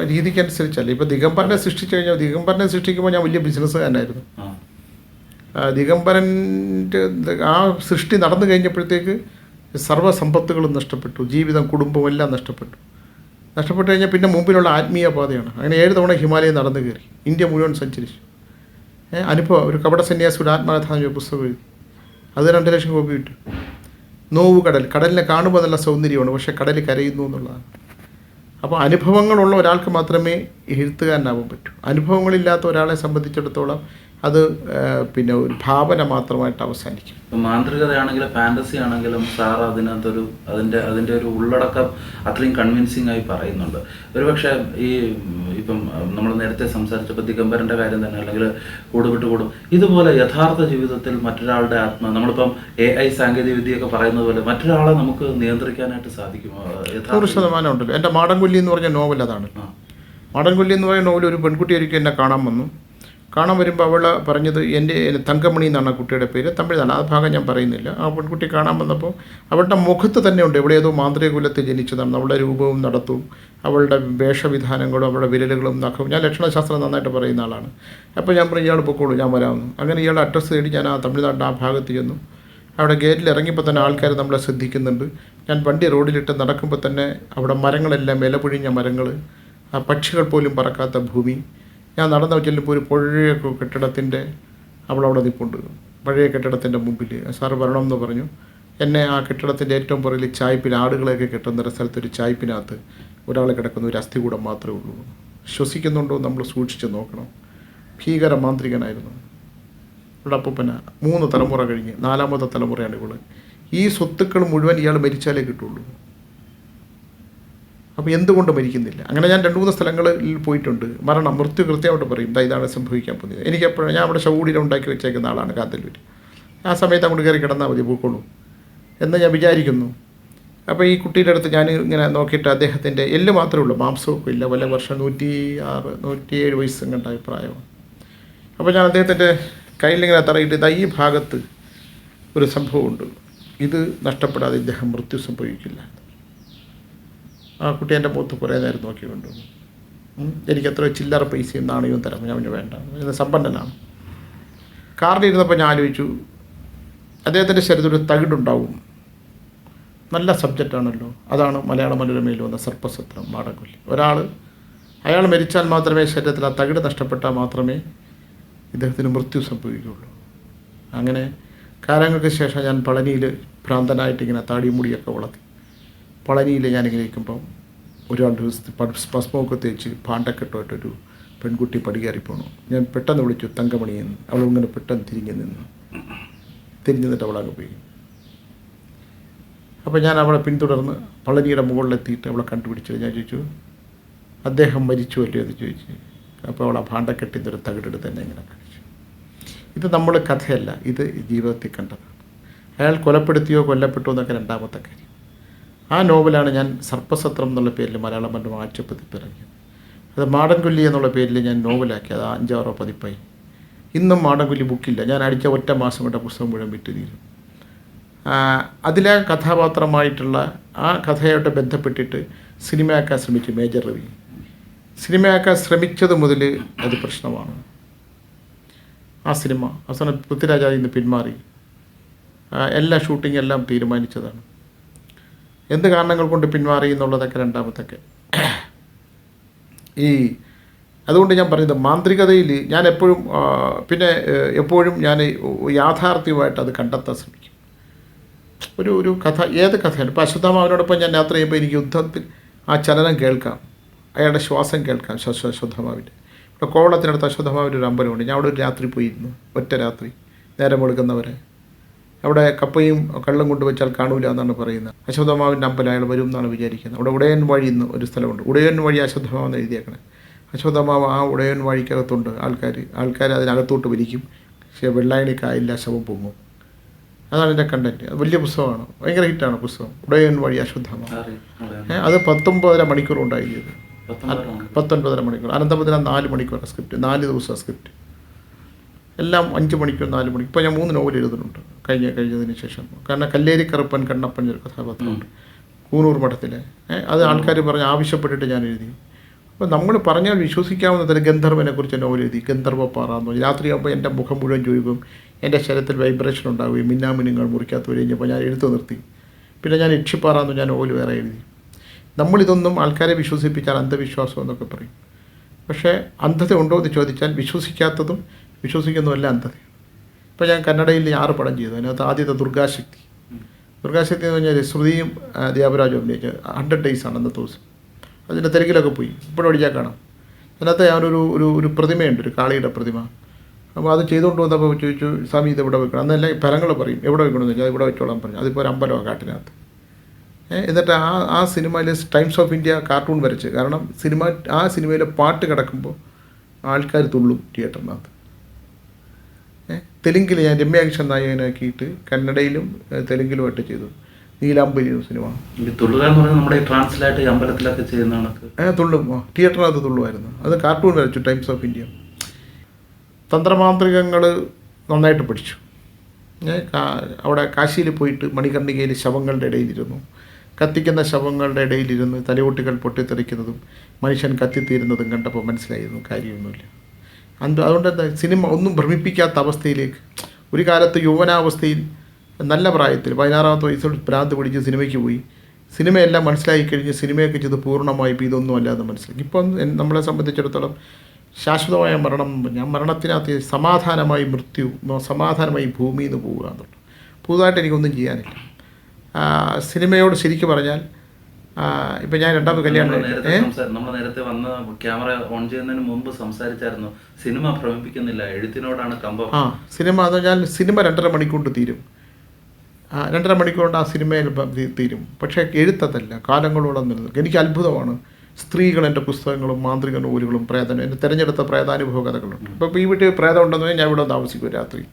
രീതിക്കനുസരിച്ചല്ലേ. ഇപ്പോൾ ദിഗംബരനെ സൃഷ്ടിച്ചു കഴിഞ്ഞാൽ ദിഗംബരനെ സൃഷ്ടിക്കുമ്പോൾ ഞാൻ വലിയ ബിസിനസ്സുകാരനായിരുന്നു ദിഗംബരന്റെ ആ സൃഷ്ടി നടന്നു കഴിഞ്ഞപ്പോഴത്തേക്ക് സർവസമ്പത്തുകളും നഷ്ടപ്പെട്ടു. ജീവിതം കുടുംബമെല്ലാം നഷ്ടപ്പെട്ടു. നഷ്ടപ്പെട്ടു കഴിഞ്ഞാൽ പിന്നെ മുമ്പിലുള്ള ആത്മീയ പാതയാണ്. അങ്ങനെ ഏഴ് തവണ ഹിമാലയം നടന്നു കയറി. ഇന്ത്യ മുഴുവൻ സഞ്ചരിച്ചു. അനുഭവം. ഒരു കപട സന്യാസിയുടെ എന്ന പുസ്തകം എഴുതി. അത് രണ്ട് ലക്ഷം കോപ്പി കിട്ടും. നോവ് കടൽ. കടലിനെ കാണുമ്പോൾ നല്ല സൗന്ദര്യമാണ്. പക്ഷേ കടൽ കരയുന്നു എന്നുള്ളതാണ്. അപ്പോൾ അനുഭവങ്ങളുള്ള ഒരാൾക്ക് മാത്രമേ എഴുത്തുകാരനാവാൻ പറ്റൂ. അനുഭവങ്ങളില്ലാത്ത ഒരാളെ സംബന്ധിച്ചിടത്തോളം അത് പിന്നെ ഒരു ഭാവന മാത്രമായിട്ട് അവസാനിക്കും. മാന്ത്രികതയാണെങ്കിലും ഫാന്റസി ആണെങ്കിലും സാർ അതിനകത്തൊരു അതിന്റെ അതിന്റെ ഒരു ഉള്ളടക്കം അത്രയും കൺവിൻസിംഗ് ആയി പറയുന്നുണ്ട്. ഒരുപക്ഷെ ഈ ഇപ്പം നമ്മൾ നേരത്തെ സംസാരിച്ചപ്പോൾ ദിഗംബരന്റെ കാര്യം തന്നെ അല്ലെങ്കിൽ കൂടുവിട്ട് കൂടും. ഇതുപോലെ യഥാർത്ഥ ജീവിതത്തിൽ മറ്റൊരാളുടെ ആത്മ നമ്മളിപ്പം എ ഐ സാങ്കേതിക വിദ്യയൊക്കെ പറയുന്നത് പോലെ മറ്റൊരാളെ നമുക്ക് നിയന്ത്രിക്കാനായിട്ട് സാധിക്കുമോ? നൂറ് ശതമാനം ഉണ്ടല്ലോ എന്റെ മാടൻകൊല്ലി എന്ന് പറഞ്ഞ നോവൽ അതാണ്. മാടൻകുല്ലി മാടൻകൊല്ലി എന്ന് പറയുന്ന നോവൽ ഒരു പെൺകുട്ടി ഒരിക്കൽ എന്നെ കാണാൻ വന്നു. കാണാൻ വരുമ്പോൾ അവൾ പറഞ്ഞത് എന്റെ തങ്കമണി എന്നാണ് കുട്ടിയുടെ പേര്. തമിഴ്നാണ് ആ ഭാഗം ഞാൻ പറയുന്നില്ല. ആ പെൺകുട്ടി കാണാൻ വന്നപ്പോൾ അവളുടെ മുഖത്ത് തന്നെ ഉണ്ട്. എവിടെ ഏതോ മാന്ത്രികുലത്തിൽ ജനിച്ചതാണ്. അവളുടെ രൂപവും നടത്തും അവളുടെ വേഷവിധാനങ്ങളും അവളുടെ വിരലുകളും നഖവും. ഞാൻ ലക്ഷണശാസ്ത്രം നന്നായിട്ട് പറയുന്ന ആളാണ്. അപ്പോൾ ഞാൻ പറഞ്ഞു ഇയാൾ പൊക്കോളൂ ഞാൻ വരാമെന്ന്. അങ്ങനെ ഇയാളുടെ അഡ്രസ്സ് തേടി ഞാൻ ആ തമിഴ്നാടിന്റെ ആ ഭാഗത്ത് ചെന്നു. അവിടെ ഗേറ്റിൽ ഇറങ്ങിയപ്പോൾ തന്നെ ആൾക്കാർ നമ്മളെ ശ്രദ്ധിക്കുന്നുണ്ട്. ഞാൻ വണ്ടി റോഡിലിട്ട് നടക്കുമ്പോൾ തന്നെ അവിടെ മരങ്ങളെല്ലാം ഇലപൊഴിഞ്ഞ മരങ്ങൾ ആ പക്ഷികൾ പോലും പറക്കാത്ത ഭൂമി ഞാൻ നടന്ന ചെല്ലുമ്പോൾ ഒരു പഴയ കെട്ടിടത്തിന്റെ അവളവിടെ നിൽപ്പുണ്ട് പഴയ കെട്ടിടത്തിന്റെ മുമ്പിൽ. സാറ് വരണം എന്ന് പറഞ്ഞു. എന്നെ ആ കെട്ടിടത്തിന്റെ ഏറ്റവും പുറകിൽ ചായ്പിൽ ആടുകളെയൊക്കെ കെട്ടുന്ന ഒരു സ്ഥലത്ത് ഒരു ചായ്പിനകത്ത് ഒരാൾ കിടക്കുന്ന ഒരു അസ്ഥി കൂടം മാത്രമേ ഉള്ളൂ. ശ്വസിക്കുന്നുണ്ടോ നമ്മൾ സൂക്ഷിച്ച് നോക്കണം. ഭീകര മാന്ത്രികനായിരുന്നു. ഇവിടെ അപ്പൂപ്പന മൂന്ന് തലമുറ കഴിഞ്ഞ് നാലാമത്തെ തലമുറയാണ് ഇവൾ. ഈ സ്വത്തുക്കൾ മുഴുവൻ ഇയാൾ മരിച്ചാലേ കിട്ടുള്ളൂ. അപ്പോൾ എന്തുകൊണ്ട് മരിക്കുന്നില്ല. അങ്ങനെ ഞാൻ രണ്ട് മൂന്ന് സ്ഥലങ്ങളിൽ പോയിട്ടുണ്ട്. മരണം മൃത്യു കൃത്യമായിട്ട് പറയും. ദാ ഇതാണ് സംഭവിക്കാൻ പോകുന്നത്. എനിക്ക് എപ്പോഴും ഞാൻ അവിടെ ഷൗഡിയിൽ ഉണ്ടാക്കി വെച്ചേക്കുന്ന ആളാണ് കാത്തല്ലൂർ ആ സമയത്ത് അങ്ങോട്ട് കയറി കിടന്നാൽ മതി പൂക്കോളൂ എന്ന് ഞാൻ വിചാരിക്കുന്നു. അപ്പോൾ ഈ കുട്ടിയുടെ അടുത്ത് ഞാൻ ഇങ്ങനെ നോക്കിയിട്ട് അദ്ദേഹത്തിന്റെ എല്ല് മാത്രമേ ഉള്ളൂ മാംസമൊക്കെ ഇല്ല. വല്ല വർഷം നൂറ്റി ആറ് നൂറ്റിയേഴ് വയസ്സും കണ്ട അഭിപ്രായമാണ് അപ്പോൾ ഞാൻ അദ്ദേഹത്തിന്റെ കയ്യിലിങ്ങനെ തറയിട്ട് ഇതാ ഈ ഭാഗത്ത് ഒരു സംഭവമുണ്ട്. ഇത് നഷ്ടപ്പെടാതെ ഇദ്ദേഹം മൃത്യു സംഭവിക്കില്ല. ആ കുട്ടി എന്റെ മുഖത്ത് കുറേ നേരം നോക്കി കൊണ്ടു എനിക്ക് എത്ര ചില്ലറ പൈസയും നാണയവും തരാം ഞാൻ പിന്നെ വേണ്ട. സമ്പന്നനാണ്. കാറിലിരുന്നപ്പോൾ ഞാൻ ആലോചിച്ചു അദ്ദേഹത്തിന്റെ ശരീരത്തിൽ തകിടുണ്ടാവും. നല്ല സബ്ജക്റ്റാണല്ലോ അതാണ് മലയാള മനോരമയിൽ വന്ന സർപ്പസത്രം മാടക്കൊല്ലി ഒരാൾ അയാൾ മരിച്ചാൽ മാത്രമേ ശരീരത്തിൽ ആ തകിട് നഷ്ടപ്പെട്ടാൽ മാത്രമേ ഇദ്ദേഹത്തിന് മൃത്യു സംഭവിക്കുകയുള്ളൂ. അങ്ങനെ കാലങ്ങൾക്ക് ശേഷം ഞാൻ പളനിയിൽ ഭ്രാന്തനായിട്ട് ഇങ്ങനെ താടിയും മുടിയൊക്കെ വളർത്തി. പളനിയിൽ ഞാനിങ്ങനെ ഇരിക്കുമ്പം ഒരാൾ ഭസ്മമൊക്കെ തേച്ച് പാണ്ടക്കെട്ടുമായിട്ടൊരു പെൺകുട്ടി പടികയറി പോണു ഞാൻ പെട്ടെന്ന് വിളിച്ചു തങ്കമണി എന്ന്. അവൾ ഇങ്ങനെ പെട്ടെന്ന് തിരിഞ്ഞു നിന്നു. തിരിഞ്ഞു നിന്നിട്ട് അവളങ്ങ് പോയി. അപ്പോൾ ഞാൻ അവളെ പിന്തുടർന്ന് പളനിയുടെ മുകളിലെത്തിയിട്ട് അവളെ കണ്ടുപിടിച്ചത് ഞാൻ ചോദിച്ചു അദ്ദേഹം മരിച്ചു അല്ലയോ എന്ന് ചോദിച്ചു. അപ്പോൾ അവൾ ആ ഭാണ്ഡക്കെട്ടിന്റെ ഒരു തകിടെടുത്ത് തന്നെ ഇങ്ങനെ കഴിച്ചു ഇത് നമ്മൾ കഥയല്ല ഇത് ജീവിതത്തിൽ കണ്ടതാണ്. അയാൾ കൊലപ്പെടുത്തിയോ കൊല്ലപ്പെട്ടോ എന്നൊക്കെ രണ്ടാമത്തെ കാര്യം. ആ നോവലാണ് ഞാൻ സർപ്പസത്രം എന്നുള്ള പേരിൽ മലയാളം പണ്ട് മാറ്റപ്പതിപ്പിറങ്ങിയത് അത് മാടൻകൊല്ലി എന്നുള്ള പേരിൽ ഞാൻ നോവലാക്കി. അത് അഞ്ചാറോ പതിപ്പായി. ഇന്നും മാടൻകൊല്ലി ബുക്കില്ല. ഞാൻ അടിച്ച ഒറ്റ മാസം കൊണ്ട് പുസ്തകം മുഴുവൻ വിറ്റ് തീരും അതിലെ കഥാപാത്രമായിട്ടുള്ള ആ കഥയായിട്ട് ബന്ധപ്പെട്ടിട്ട് സിനിമയാക്കാൻ ശ്രമിച്ചു മേജർ രവി സിനിമയാക്കാൻ ശ്രമിച്ചത് മുതൽ അത് പ്രശ്നമാണ്. ആ സിനിമ അവസാനം പൃഥ്വിരാജ് ഇന്ന് പിന്മാറി. എല്ലാ ഷൂട്ടിംഗ് എല്ലാം തീരുമാനിച്ചതാണ്. എന്ത് കാരണങ്ങൾ കൊണ്ട് പിന്മാറി എന്നുള്ളതൊക്കെ രണ്ടാമത്തൊക്കെ. ഈ അതുകൊണ്ട് ഞാൻ പറയുന്നത് മാന്ത്രികതയിൽ ഞാൻ എപ്പോഴും പിന്നെ എപ്പോഴും ഞാൻ യാഥാർത്ഥ്യമായിട്ട് അത് കണ്ടെത്താൻ ശ്രമിക്കും. ഒരു ഒരു കഥ ഏത് കഥയാണ് ഇപ്പോൾ അശ്വത്ഥമാവിനോടൊപ്പം ഞാൻ യാത്ര ചെയ്യുമ്പോൾ എനിക്ക് യുദ്ധത്തിൽ ആ ചലനം കേൾക്കാം. അയാളുടെ ശ്വാസം കേൾക്കാം ശ്വ- അശ്വത്ഥമാവിന്റെ ഇവിടെ കോവളത്തിനടുത്ത് അശ്വത്ഥമാവിന്റെ ഒരു അമ്പലമുണ്ട്. ഞാൻ അവിടെ ഒരു രാത്രി പോയിരുന്നു. ഒറ്റ രാത്രി. നേരം വെളുക്കുന്നവരെ. അവിടെ കപ്പയും കള്ളും കൊണ്ടുവച്ചാൽ കാണൂല എന്നാണ് പറയുന്നത്. അശ്വത്ഥമാവിന്റെ അമ്പലം അയാൾ വരും എന്നാണ് വിചാരിക്കുന്നത്. അവിടെ ഉടയൻ വഴി എന്ന് ഒരു സ്ഥലമുണ്ട്. ഉടയൻ വഴി അശ്വത്ഥമാവെന്ന് എഴുതിയേക്കണേ. അശ്വത്ഥമാവ് ആ ഉടയൻ വഴിക്കകത്തുണ്ട്. ആൾക്കാർ ആൾക്കാർ അതിനകത്തോട്ട് വലിക്കും. പക്ഷേ വെള്ളായണി കായില്ല ശവം പൊങ്ങും. അതാണ് എന്റെ കണ്ടന്റ് അത് വലിയ പുസ്തകമാണ്. ഭയങ്കര ഹിറ്റാണ് പുസ്തകം. ഉടയൻ വഴി അശ്വത്ഥമാവ്. അത് പത്തൊമ്പതര മണിക്കൂർ പത്തൊമ്പതാണോ? പത്തൊൻപതര മണിക്കൂർ. അനന്തപതിന നാല് മണിക്കൂർ സ്ക്രിപ്റ്റ് നാല് ദിവസം സ്ക്രിപ്റ്റ് എല്ലാം അഞ്ച് മണിക്കൂർ നാല് മണിക്കൂർ. ഇപ്പോൾ ഞാൻ മൂന്ന് നോവൽ എഴുതുന്നുണ്ട്. കഴിഞ്ഞ കഴിഞ്ഞതിന് ശേഷം. കാരണം കല്ലേരി കറുപ്പൻ കണ്ണപ്പൻ ഒരു കഥാപാത്രമുണ്ട്. കൂനൂർ മഠത്തിലെ. അത് ആൾക്കാർ പറഞ്ഞ് ആവശ്യപ്പെട്ടിട്ട് ഞാൻ എഴുതി. അപ്പോൾ നമ്മൾ പറഞ്ഞാൽ വിശ്വസിക്കാവുന്ന തരം ഗന്ധർവനെ കുറിച്ച് നോവൽ എഴുതി. ഗന്ധർവപ്പാറ എന്ന് പറഞ്ഞു. രാത്രിയാകുമ്പോൾ എന്റെ മുഖം മുഴുവൻ ചൊയ്യും. എന്റെ ശരീരത്തിൽ വൈബ്രേഷൻ ഉണ്ടാവുകയും മിന്നാമിനുങ്ങൾ മുറിക്കാത്ത കഴിഞ്ഞപ്പോൾ ഞാൻ എഴുത്തു നിർത്തി. പിന്നെ ഞാൻ ഇക്ഷിപ്പാറ എന്ന് ഞാൻ നോവൽ വേറെ എഴുതി. നമ്മളിതൊന്നും ആൾക്കാരെ വിശ്വസിപ്പിച്ചാൽ അന്ധവിശ്വാസം എന്നൊക്കെ പറയും. പക്ഷേ അന്ധത ഉണ്ടോ എന്ന് ചോദിച്ചാൽ വിശ്വസിക്കാത്തതും വിശ്വസിക്കുന്നതുമല്ല അന്ധത. ഇപ്പോൾ ഞാൻ കന്നഡയിൽ ആറ് പടം ചെയ്തു. അതിനകത്ത് ആദ്യത്തെ ദുർഗാശക്തി. ദുർഗാശക്തി എന്ന് പറഞ്ഞാൽ ശ്രുതിയും ദേവരാജും അഭിനയിച്ച ഹൺഡ്രഡ് ഡേയ്സ് ആണ് അന്നത്തെ ദിവസം അതിന്റെ തിരക്കിലൊക്കെ പോയി. ഇപ്പോഴും ഒടിച്ചാൽ കാണാം. അതിനകത്ത് ഞാനൊരു ഒരു ഒരു പ്രതിമയുണ്ട് ഒരു കാളിയുടെ പ്രതിമ. അപ്പോൾ അത് ചെയ്തുകൊണ്ട് വന്നപ്പോൾ ചോദിച്ചു സ്വാമി ഇത് എവിടെ വെക്കണം? അന്നല്ല ഫലങ്ങൾ പറയും. എവിടെ വെക്കണമെന്ന് ചോദിച്ചാൽ ഇവിടെ വെച്ചോളാം പറഞ്ഞു. അതിപ്പോൾ ഒരു അമ്പലമാണ് കാട്ടിനകത്ത്. എന്നിട്ട് ആ ആ സിനിമയിൽ ടൈംസ് ഓഫ് ഇന്ത്യ കാർട്ടൂൺ വരച്ച്. കാരണം സിനിമ ആ സിനിമയിലെ പാട്ട് കിടക്കുമ്പോൾ ആൾക്കാർ തുള്ളും തിയേറ്ററിനകത്ത്. തെലുങ്കിൽ ഞാൻ രമ്യാകിഷൻ നായകനാക്കിയിട്ട് കന്നഡയിലും തെലുങ്കിലുമായിട്ട് ചെയ്തു. നീലാംബരി സിനിമ. തുള്ളുക എന്ന് പറഞ്ഞാൽ നമ്മുടെ ട്രാൻസ്ലേറ്റ് അമ്പലത്തിലൊക്കെ ചെയ്യുന്ന തുള്ളും. തിയേറ്ററിനകത്ത് തുള്ളുമായിരുന്നു. അത് കാർട്ടൂൺ വരച്ചു ടൈംസ് ഓഫ് ഇന്ത്യ. തന്ത്രമാന്ത്രികങ്ങൾ നന്നായിട്ട് പഠിച്ചു. ഞാൻ അവിടെ കാശിയിൽ പോയിട്ട് മണികർണികയിൽ ശവങ്ങളുടെ ഇടയിലിരുന്നു. കത്തിക്കുന്ന ശവങ്ങളുടെ ഇടയിലിരുന്ന് തലയോട്ടികൾ പൊട്ടിത്തെറിക്കുന്നതും മനുഷ്യൻ കത്തിത്തീരുന്നതും കണ്ടപ്പോൾ മനസ്സിലായിരുന്നു കാര്യമൊന്നുമില്ല. അത് അതുകൊണ്ട് എന്താ സിനിമ ഒന്നും ഭ്രമിപ്പിക്കാത്ത അവസ്ഥയിലേക്ക്. ഒരു കാലത്ത് യൗവനാവസ്ഥയിൽ നല്ല പ്രായത്തിൽ പതിനാറാമത്തെ വയസ്സിൽ ഭ്രാന്ത് പിടിച്ച് സിനിമയ്ക്ക് പോയി. സിനിമയെല്ലാം മനസ്സിലാക്കി കഴിഞ്ഞ് സിനിമയൊക്കെ ചെയ്ത് പൂർണമായി ഇപ്പോൾ ഇതൊന്നും അല്ലാതെ മനസ്സിലാക്കി ഇപ്പം നമ്മളെ സംബന്ധിച്ചിടത്തോളം ശാശ്വതമായ മരണം ഞാൻ മരണത്തിനകത്ത് സമാധാനമായി മൃത്യു സമാധാനമായി ഭൂമിയിൽ നിന്ന് പോവുക എന്നുള്ളത് പുതുതായിട്ട് എനിക്കൊന്നും ചെയ്യാനില്ല. സിനിമയോട് ശരിക്കും പറഞ്ഞാൽ ഇപ്പം ഞാൻ രണ്ടാമത് കല്യാണം നമ്മൾ നേരത്തെ വന്ന് ക്യാമറ ഓൺ ചെയ്യുന്നതിന് മുമ്പ് സംസാരിച്ചായിരുന്നു. സിനിമ ഭ്രമിപ്പിക്കുന്നില്ല. എഴുത്തിനോടാണ് കമ്പം. ആ സിനിമ എന്ന് ഞാൻ സിനിമ രണ്ടര മണിക്കൂർ തീരും. രണ്ടര മണിക്കൂർ കൊണ്ട് ആ സിനിമയിൽ തീരും. പക്ഷേ എഴുത്തതല്ല. കാലങ്ങളോടെ നിലനിൽക്കും എനിക്ക് അത്ഭുതമാണ്. സ്ത്രീകൾ എന്റെ പുസ്തകങ്ങളും മാന്ത്രിക നൂലുകളും പ്രേതം എന്റെ തിരഞ്ഞെടുത്ത പ്രേതാനുഭവ കഥകളുണ്ട്. ഇപ്പോൾ ഈ വീട്ടിൽ പ്രേതം ഉണ്ടെന്ന് പറഞ്ഞാൽ ഞാൻ ഇവിടെ താമസിക്കും രാത്രി.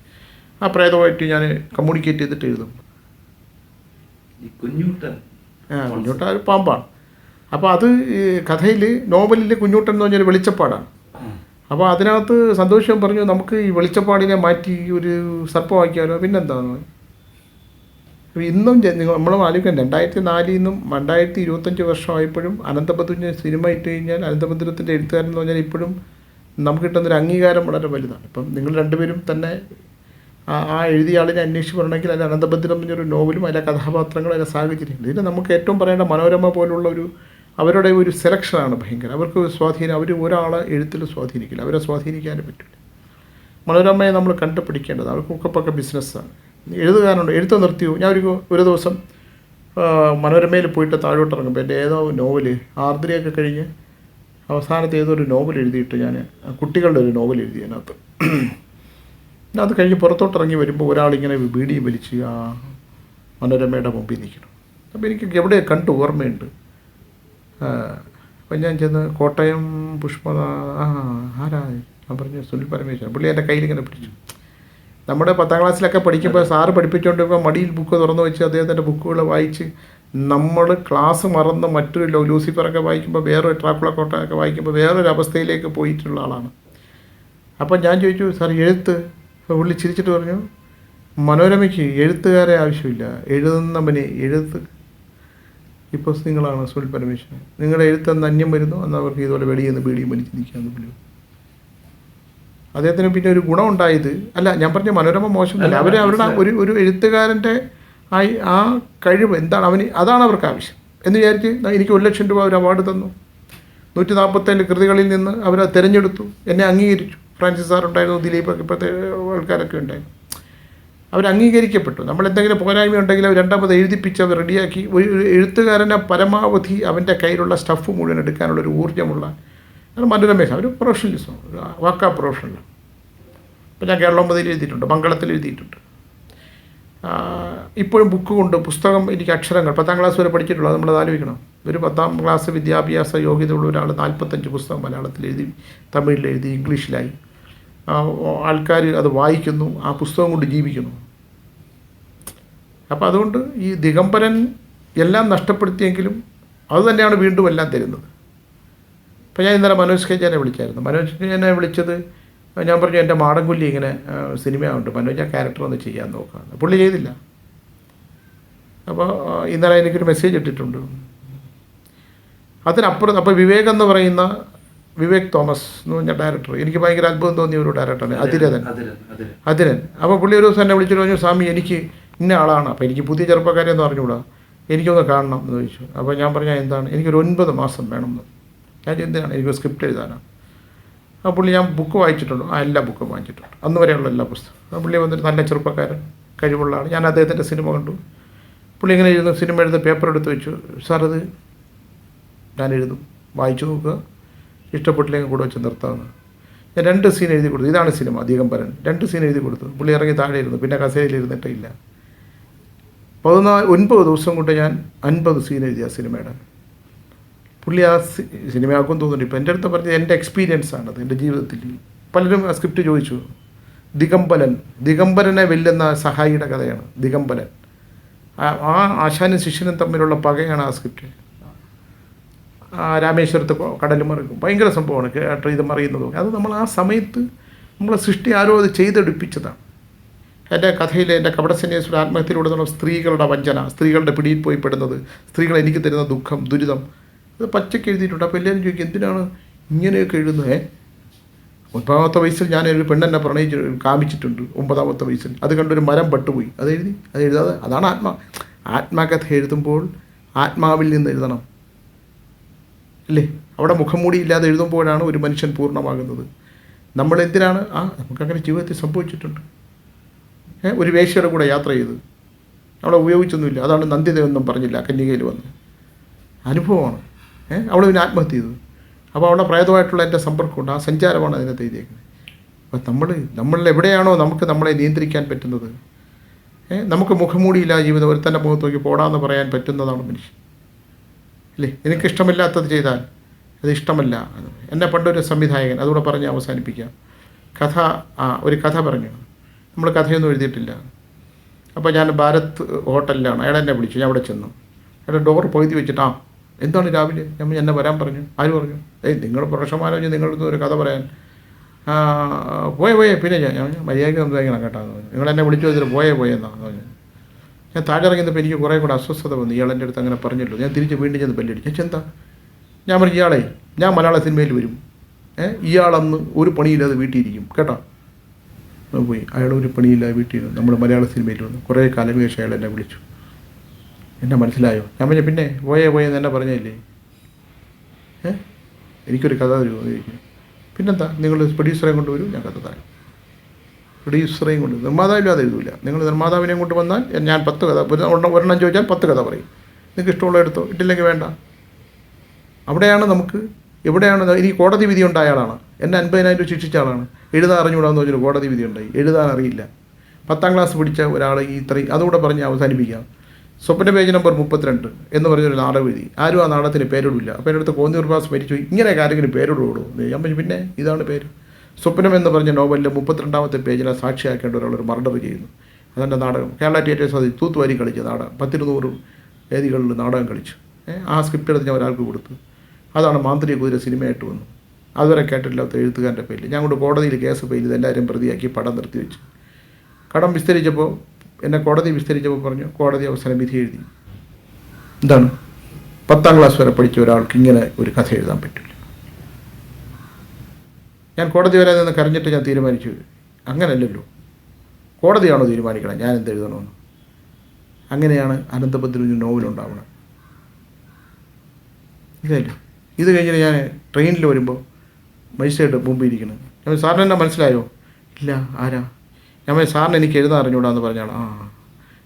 ആ പ്രേതമായിട്ട് ഞാൻ കമ്മ്യൂണിക്കേറ്റ് ചെയ്തിട്ട് എഴുതും. ഈ കുഞ്ഞൂട്ടൻ ആ കുഞ്ഞൂട്ടൻ ഒരു പാമ്പാണ്. അപ്പോൾ അത് കഥയിൽ നോവലിൽ കുഞ്ഞൂട്ടൻ എന്ന് പറഞ്ഞൊരു വെളിച്ചപ്പാടാണ്. അപ്പോൾ അതിനകത്ത് സന്തോഷം പറഞ്ഞു നമുക്ക് ഈ വെളിച്ചപ്പാടിനെ മാറ്റി ഒരു സർപ്പമാക്കിയാലോ പിന്നെന്താന്ന്? ഇന്നും നമ്മൾ ആലോചിക്കാൻ രണ്ടായിരത്തി നാലിൽ നിന്നും രണ്ടായിരത്തി ഇരുപത്തഞ്ച് വർഷമായപ്പോഴും അനന്തപദ്മ സിനിമ ഇട്ട് കഴിഞ്ഞാൽ അനന്തപദ്രത്തിന്റെ എഴുത്തുകാരൻ എന്ന് പറഞ്ഞാൽ ഇപ്പോഴും നമുക്ക് കിട്ടുന്നൊരു അംഗീകാരം വളരെ വലുതാണ്. ഇപ്പം നിങ്ങൾ രണ്ടുപേരും തന്നെ ആ എഴുതിയ ആളിനെ അന്വേഷിച്ച് പറയണമെങ്കിൽ അതിൽ അനന്തഭദ്രം എന്നൊരു നോവലും അതിലെ കഥാപാത്രങ്ങൾ അതിലെ സാഹചര്യം ഇതിന് നമുക്ക് ഏറ്റവും പറയേണ്ട മനോരമ പോലുള്ള ഒരു അവരുടെ ഒരു സെലക്ഷനാണ് ഭയങ്കര. അവർക്ക് സ്വാധീനം അവർ ഒരാളെ എഴുത്തിൽ സ്വാധീനിക്കില്ല. അവരെ സ്വാധീനിക്കാനും പറ്റില്ല മനോരമയെ നമ്മൾ കണ്ടുപിടിക്കേണ്ടത് അവർക്കൊക്കെ പക്ക ബിസിനസ്സാണ് എഴുതുകാരുണ്ട്. എഴുത്ത് നിർത്തിയോ? ഞാൻ ഒരു ഒരു ദിവസം മനോരമയിൽ പോയിട്ട് താഴോട്ട് ഇറങ്ങുമ്പോൾ എന്റെ ഏതോ നോവൽ ആർദ്രയൊക്കെ കഴിഞ്ഞ് അവസാനത്തെ ഏതോ ഒരു നോവൽ എഴുതിയിട്ട് ഞാൻ കുട്ടികളുടെ ഒരു നോവൽ എഴുതി അതിനകത്ത്. അത് കഴിഞ്ഞ് പുറത്തോട്ടിറങ്ങി വരുമ്പോൾ ഒരാളിങ്ങനെ ബീഡി വലിച്ച് ആ മനോരമയുടെ മുമ്പിൽ നിൽക്കണം അപ്പോൾ എനിക്ക് എവിടെ കണ്ടു ഓർമ്മയുണ്ട്. അപ്പം ഞാൻ ചെന്ന് കോട്ടയം പുഷ്പ ആ ആരാ? ഞാൻ പറഞ്ഞു സുനിൽ പരമേശ്വരൻ. പുള്ളി എന്റെ കയ്യിലിങ്ങനെ പിടിച്ചു. നമ്മുടെ പത്താം ക്ലാസ്സിലൊക്കെ പഠിക്കുമ്പോൾ സാറ് പഠിപ്പിച്ചുകൊണ്ടിരിക്കുമ്പോൾ മടിയിൽ ബുക്ക് തുറന്നു വെച്ച് അദ്ദേഹത്തിന്റെ ബുക്കുകൾ വായിച്ച് നമ്മൾ ക്ലാസ് മറന്ന് മറ്റൊരു ലൂസിഫറൊക്കെ വായിക്കുമ്പോൾ വേറൊരു ട്രാക്കുള കോട്ടയൊക്കെ വായിക്കുമ്പോൾ വേറൊരു അവസ്ഥയിലേക്ക് പോയിട്ടുള്ള ആളാണ്. അപ്പം ഞാൻ ചോദിച്ചു സാർ എഴുത്ത് അപ്പോൾ പുള്ളി ചിരിച്ചിട്ട് പറഞ്ഞു മനോരമയ്ക്ക് എഴുത്തുകാരെ ആവശ്യമില്ല. എഴുതുന്നവനെ എഴുത്ത് ഈ പുസ്തകങ്ങളാണ് സുനിൽ പരമേശ്വരൻ. നിങ്ങളുടെ എഴുത്തെന്ന് അന്യം വരുന്നു? അന്ന് അവർക്ക് ഇതുപോലെ വെളിയിൽ നിന്ന് പേടിയും വലിച്ച് നിൽക്കാമെന്ന് പുള്ളി. അദ്ദേഹത്തിന് പിന്നെ ഒരു ഗുണം ഗുണമുണ്ടായത് അല്ല ഞാൻ പറഞ്ഞ മനോരമ മോശമല്ല അവർ അവരുടെ ഒരു ഒരു എഴുത്തുകാരന്റെ ആയി ആ കഴിവ് എന്താണ്? അവന് അതാണ് അവർക്ക് ആവശ്യം. എന്ന് വിചാരിച്ച് എനിക്ക് ഒരു ലക്ഷം രൂപ ഒരു അവാർഡ് തന്നു. നൂറ്റി നാൽപ്പത്തേഴ് കൃതികളിൽ നിന്ന് അവർ തിരഞ്ഞെടുത്തു. എന്നെ അംഗീകരിച്ചു. ഫ്രാൻസിസ് സാർ ഉണ്ടായിരുന്നു ദിലീപ് ഇപ്പോഴത്തെ ആൾക്കാരൊക്കെ ഉണ്ടായിരുന്നു. അവർ അംഗീകരിക്കപ്പെട്ടു. നമ്മൾ എന്തെങ്കിലും പോരായ്മ ഉണ്ടെങ്കിൽ അവർ രണ്ടാമത് എഴുതിപ്പിച്ച് അവർ റെഡിയാക്കി. ഒരു എഴുത്തുകാരനെ പരമാവധി അവന്റെ കയ്യിലുള്ള സ്റ്റഫ് മുഴുവൻ എടുക്കാനുള്ള ഒരു ഊർജമുള്ള മനോരമേശ അവർ പ്രൊഫഷണലിസം വാക്കാ പ്രൊഫഷണൽ ഇപ്പം ഞാൻ കേരളമ്പതിൽ എഴുതിയിട്ടുണ്ട് മംഗളത്തിൽ എഴുതിയിട്ടുണ്ട്. ഇപ്പോഴും ബുക്ക് കൊണ്ട് പുസ്തകം എനിക്ക് അക്ഷരങ്ങൾ പത്താം ക്ലാസ് വരെ പഠിച്ചിട്ടുള്ളൂ അത് നമ്മളത് ആലോചിക്കണം. ഒരു പത്താം ക്ലാസ് വിദ്യാഭ്യാസ യോഗ്യതയുള്ള ഒരാൾ നാൽപ്പത്തഞ്ച് പുസ്തകം മലയാളത്തിൽ എഴുതി തമിഴിൽ എഴുതി ഇംഗ്ലീഷിലായി. ആൾക്കാർ അത് വായിക്കുന്നു ആ പുസ്തകം കൊണ്ട് ജീവിക്കുന്നു. അപ്പോൾ അതുകൊണ്ട് ഈ ദിഗംബരൻ എല്ലാം നഷ്ടപ്പെടുത്തിയെങ്കിലും അത് തന്നെയാണ് വീണ്ടും എല്ലാം തരുന്നത്. അപ്പോൾ ഞാൻ ഇന്നലെ മനോജ് കെ വിളിച്ചായിരുന്നു. മനോജ് കെ വിളിച്ചത് ഞാൻ പറഞ്ഞു എന്റെ മാടൻകുല്ലി ഇങ്ങനെ സിനിമയാവുണ്ട്. മനോജ് ആ ക്യാരക്ടർ ഒന്ന് ചെയ്യാൻ നോക്കാം പുള്ളി ചെയ്തില്ല. അപ്പോൾ ഇന്നലെ എനിക്കൊരു മെസ്സേജ് ഇട്ടിട്ടുണ്ട്. അതിനപ്പുറം അപ്പോൾ വിവേക് എന്ന് പറയുന്ന വിവേക് തോമസ് എന്ന് പറഞ്ഞ ഡയറക്ടർ എനിക്ക് ഭയങ്കര അത്ഭുതം തോന്നിയ ഒരു ഡയറക്ടറാണ് അതിരഥൻ അതിരൻ. അപ്പോൾ പുള്ളി ഒരു ദിവസം എന്നെ വിളിച്ചിട്ട് പറഞ്ഞു സ്വാമി എനിക്ക് ഇന്ന ആളാണ്. അപ്പോൾ എനിക്ക് പുതിയ ചെറുപ്പക്കാരെ എന്ന് അറിഞ്ഞുകൂടാ എനിക്കൊന്ന് കാണണം എന്ന് ചോദിച്ചു. അപ്പോൾ ഞാൻ പറഞ്ഞാൽ എന്താണ്? എനിക്കൊരു ഒൻപത് മാസം വേണം എന്ന് ഞാൻ എന്തിനാണ്? എനിക്ക് സ്ക്രിപ്റ്റ് എഴുതാനാണ് ആ പുള്ളി ഞാൻ ബുക്ക് വായിച്ചിട്ടുള്ളൂ ആ എല്ലാ ബുക്കും വായിച്ചിട്ടുണ്ട്. അന്ന് വരെയുള്ള എല്ലാ പുസ്തകം. ആ പുള്ളി വന്നിട്ട് നല്ല ചെറുപ്പക്കാരൻ കഴിവുള്ള ആൾ ഞാൻ അദ്ദേഹത്തിന്റെ സിനിമ കണ്ടു. പുള്ളി ഇങ്ങനെ എഴുതുന്നു? സിനിമ എഴുതുന്ന പേപ്പർ എടുത്ത് വെച്ചു. സാർ അത് ഞാൻ എഴുതും. വായിച്ചു നോക്കുക. ഇഷ്ടപ്പെട്ടില്ലെങ്കിൽ കൂടെ വെച്ച് നിർത്താമെന്ന്. ഞാൻ രണ്ട് സീൻ എഴുതി കൊടുത്തു. ഇതാണ് സിനിമ ദിഗംബരൻ രണ്ട് സീൻ എഴുതി കൊടുത്തു. പുള്ളി ഇറങ്ങി താഴെ ഇരുന്നു. പിന്നെ കസേരയിൽ ഇരുന്നിട്ടേ ഇല്ല. പതിനാല് ഒൻപത് ദിവസം കൊണ്ട് ഞാൻ അൻപത് സീൻ എഴുതി ആ സിനിമയുടെ പുള്ളി ആ സിനിമയാക്കും തോന്നുന്നുണ്ട്. ഇപ്പം എന്റെ അടുത്ത് പറഞ്ഞത് എന്റെ എക്സ്പീരിയൻസ് ആണത്. എന്റെ ജീവിതത്തിൽ പലരും ആ സ്ക്രിപ്റ്റ് ചോദിച്ചു. ദിഗംബരൻ. ദിഗംബരനെ വെല്ലുന്ന സഹായിയുടെ കഥയാണ്. ദിഗംബരൻ. ആ- ആശാനും ശിഷ്യനും തമ്മിലുള്ള പകയാണ് ആ സ്ക്രിപ്റ്റ് രാമേശ്വരത്ത് കടൽ മറിക്കും. ഭയങ്കര സംഭവമാണ് കേട്ടോ ഇത് മറിയുന്നതും. അത് നമ്മൾ ആ സമയത്ത് നമ്മളെ സൃഷ്ടി ആരോ അത് ചെയ്തെടുപ്പിച്ചതാണ്. എന്റെ കഥയിലെ എന്റെ കപടസന്യാസിയുടെ ആത്മഹത്യയിലൂടെ നമ്മൾ സ്ത്രീകളുടെ വഞ്ചന സ്ത്രീകളുടെ പിടിയിൽ പോയി പെടുന്നത് സ്ത്രീകൾ എനിക്ക് തരുന്ന ദുഃഖം ദുരിതം അത് പച്ചയ്ക്ക് എഴുതിയിട്ടുണ്ട്. അപ്പോൾ എല്ലാവരും ചോദിക്കും എന്തിനാണ് ഇങ്ങനെയൊക്കെ എഴുതുന്നത്? ഒൻപതാമത്തെ വയസ്സിൽ ഞാൻ ഒരു പെണ്ണെന്നെ പ്രണയിച്ച് കാമിച്ചിട്ടുണ്ട് ഒമ്പതാമത്തെ വയസ്സിൽ. അത് കണ്ടൊരു മരം പട്ടുപോയി. അത് എഴുതി അത് എഴുതാതെ അതാണ് ആത്മാ ആത്മകഥ എഴുതുമ്പോൾ ആത്മാവിൽ നിന്ന് എഴുതണം. അല്ലേ? അവിടെ മുഖംമൂടി ഇല്ലാതെ എഴുതുമ്പോഴാണ് ഒരു മനുഷ്യൻ പൂർണമാകുന്നത്. നമ്മൾ എന്തിനാണ്? ആ നമുക്കങ്ങനെ ജീവിതത്തിൽ സംഭവിച്ചിട്ടുണ്ട്. ഒരു വേശ്യയുടെ കൂടെ യാത്ര ചെയ്ത്. അവളെ ഉപയോഗിച്ചൊന്നുമില്ല. അതാണ് നന്ദിദേവെന്നും പറഞ്ഞില്ല കന്യകയിൽ വന്ന്. അനുഭവമാണ്. ഏഹ് അവൾ പിന്നെ ആത്മഹത്യ ചെയ്തു. അപ്പോൾ അവിടെ പ്രേതമായിട്ടുള്ള എന്റെ സമ്പർക്കമുണ്ട്. ആ സഞ്ചാരമാണ് അതിനകത്ത് എഴുതിയേക്കുന്നത്. അപ്പം നമ്മൾ നമ്മളിൽ എവിടെയാണോ നമുക്ക് നമ്മളെ നിയന്ത്രിക്കാൻ പറ്റുന്നത്? നമുക്ക് മുഖംമൂടിയില്ല ജീവിതം. ഒരുത്തന്റെ മുഖത്ത് നോക്കി പോടാന്ന് പറയാൻ പറ്റുന്നതാണ് മനുഷ്യൻ. ഇല്ലേ എനിക്കിഷ്ടമില്ലാത്തത് ചെയ്താൽ അത് ഇഷ്ടമല്ല എന്നെ പണ്ടൊരു സംവിധായകൻ അതുകൂടെ പറഞ്ഞ് അവസാനിപ്പിക്കാം. കഥ ആ ഒരു കഥ പറഞ്ഞു. നമ്മൾ കഥയൊന്നും എഴുതിയിട്ടില്ല. അപ്പോൾ ഞാൻ ഭാരത് ഹോട്ടലിലാണ്. അയാൾ എന്നെ വിളിച്ചു. ഞാൻ അവിടെ ചെന്നു. അയാളുടെ ഡോർ പകുതി വെച്ചിട്ട് ആ എന്താണ് രാവിലെ? ഞാൻ എന്നെ വരാൻ പറഞ്ഞു. ആര് പറഞ്ഞു? ഏയ് നിങ്ങൾ പ്രൊഫഷന്മാരോ നിങ്ങളുടെ ഒരു കഥ പറയാൻ. പോയേ പോയേ. പിന്നെ ഞാൻ മര്യാദയ്ക്ക് സംസാരിക്കണം കേട്ടോ. നിങ്ങൾ എന്നെ വിളിച്ചു വെച്ചിട്ട് പോയേ പോയെന്നാണ് പറഞ്ഞു. ഞാൻ താഴെ ഇറങ്ങിയപ്പോൾ എനിക്ക് കുറേ കൂടെ അസ്വസ്ഥത വന്നു. ഇയാൾ എന്റെ അടുത്ത് അങ്ങനെ പറഞ്ഞല്ലോ. ഞാൻ തിരിച്ച് വീണ്ടും ചെന്ന് ബെല്ലടിച്ചു. ഞാൻ ചെന്താ ഞാൻ പറഞ്ഞു ഇയാളെ ഞാൻ മലയാള സിനിമയിൽ വരും. ഏഹ് ഇയാളന്ന് ഒരു പണിയില്ലാതെ വീട്ടിയിരിക്കും. കേട്ടോ? പോയി. അയാൾ ഒരു പണിയില്ലാതെ വീട്ടിൽ നമ്മുടെ മലയാള സിനിമയിൽ വന്നു. കുറേ കാലം ശേഷം അയാൾ എന്നെ വിളിച്ചു. എന്നെ മനസ്സിലായോ? ഞാൻ പറഞ്ഞു പിന്നെ പോയേ പോയെന്ന് എന്നെ പറഞ്ഞില്ലേ ഏഹ് എനിക്കൊരു കഥ തരുമോ? എന്ന് പിന്നെന്താ? നിങ്ങൾ പ്രൊഡ്യൂസറെ കൊണ്ടുവരും ഞാൻ കഥ തരാം. പ്രൊഡ്യൂസറെയും കൊണ്ട് നിർമ്മാതാവില്ലാതെ എഴുതില്ല നിങ്ങൾ നിർമ്മാതാവിനെയും കൊണ്ട് വന്നാൽ ഞാൻ പത്ത് കഥ ഒരു- ഒരെണ്ണം ചോദിച്ചാൽ പത്ത് കഥ പറയും. നിങ്ങൾക്ക് ഇഷ്ടമുള്ള എടുത്തോ? ഇട്ടില്ലെങ്കിൽ വേണ്ട. അവിടെയാണ് നമുക്ക് എവിടെയാണ് ഇനി കോടതി വിധി ഉണ്ടായ ആളാണ്. എന്നെ അൻപതിനായിരം രൂപ ശിക്ഷിച്ച ആളാണ്. എഴുതാൻ അറിഞ്ഞുകൂടാന്ന് വെച്ചാൽ കോടതി വിധി ഉണ്ടായി. എഴുതാൻ അറിയില്ല. പത്താം ക്ലാസ് പിടിച്ച ഒരാൾ ഈ ഇത്രയും അതുകൂടെ പറഞ്ഞ് അവസാനിപ്പിക്കാം. സ്വപ്ന പേജ് നമ്പർ മുപ്പത്തിരണ്ട് എന്ന് പറഞ്ഞൊരു നാടകം എഴുതി. ആരും ആ നാടകത്തിന് പേരിടില്ല അപ്പോൾ എന്റെ അടുത്ത് കോന്നി ഉർവാസ് മരിച്ചു ഇങ്ങനെ കാര്യങ്ങൾ പേരിടുള്ളൂ ഞാൻ പിന്നെ ഇതാണ് പേര്. സ്വപ്നം എന്ന് പറഞ്ഞ നോവലിന്റെ മുപ്പത്തിരണ്ടാമത്തെ പേജിൽ ആ സാക്ഷിയാക്കേണ്ട ഒരാൾ ഒരു മർഡർ ചെയ്യുന്നു. അതെന്റെ നാടകം. കേരള തിയേറ്റേഴ്സ് അത് തൂത്തുവാരി കളിച്ച നാടകം. പത്തിരുന്നൂറ് വേദികളിൽ നാടകം കളിച്ചു. ആ സ്ക്രിപ്റ്റ് എടുത്ത് ഞാൻ ഒരാൾക്ക് കൊടുത്തു. അതാണ് മാന്ത്രിക കുതിര സിനിമയായിട്ട് വന്നു. അതുവരെ കേട്ടിട്ടില്ലാത്ത എഴുത്തുകാരന്റെ പേരിൽ. ഞാൻ കൊണ്ട് കോടതിയിൽ കേസ് ചെയ്ത് എല്ലാവരും പ്രതിയാക്കി പടം നിർത്തി വെച്ചു. കടം വിസ്തരിച്ചപ്പോൾ എന്നെ കോടതി വിസ്തരിച്ചപ്പോൾ പറഞ്ഞു കോടതി അവസരം വിധി എഴുതി. എന്താണ്? പത്താം ക്ലാസ് വരെ പഠിച്ച ഒരാൾക്ക് ഇങ്ങനെ ഒരു കഥ എഴുതാൻ പറ്റില്ല. ഞാൻ കോടതി വരെ നിന്ന് കരഞ്ഞിട്ട് ഞാൻ തീരുമാനിച്ചു. അങ്ങനല്ലല്ലോ. കോടതിയാണോ തീരുമാനിക്കണം? ഞാൻ എന്ത് എഴുതണമെന്ന്? അങ്ങനെയാണ് അനന്തഭദ്രന് നോവലുണ്ടാവണം ഇതല്ലേ? ഇത് കഴിഞ്ഞിട്ട് ഞാൻ ട്രെയിനിൽ വരുമ്പോൾ മജിസ്ട്രേറ്റ് മുമ്പിൽ ഇരിക്കണം. ഞാൻ സാറിന് എന്നെ മനസ്സിലായോ? ഇല്ല ആരാ? ഞാൻ സാറിന് എനിക്ക് എഴുതാൻ അറിഞ്ഞൂടാന്ന് പറഞ്ഞാണ്. ആ.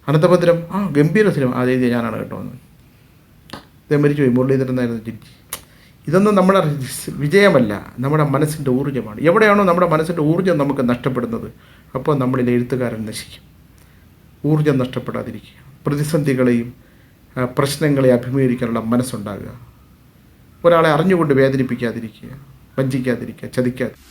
അനന്തഭദ്രം ആ ഗംഭീര സിനിമ. അത് എഴുതിയ ഞാനാണ് കേട്ടോ എന്ന് ഇതേ മരിച്ചു പോയി മുരളീധരൻ എന്നായിരുന്നു ജഡ്ജി. ഇതൊന്നും നമ്മുടെ വിജയമല്ല. നമ്മുടെ മനസ്സിന്റെ ഊർജമാണ്. എവിടെയാണോ നമ്മുടെ മനസ്സിന്റെ ഊർജം നമുക്ക് നഷ്ടപ്പെടുന്നത് അപ്പോൾ നമ്മളിൽ എഴുത്തുകാരൻ നശിക്കും. ഊർജം നഷ്ടപ്പെടാതിരിക്കുക. പ്രതിസന്ധികളെയും പ്രശ്നങ്ങളെ അഭിമുഖീകരിക്കാനുള്ള മനസ്സുണ്ടാകുക. ഒരാളെ അറിഞ്ഞുകൊണ്ട് വേദനിപ്പിക്കാതിരിക്കുക വഞ്ചിക്കാതിരിക്കുക ചതിക്കാതിരിക്കുക.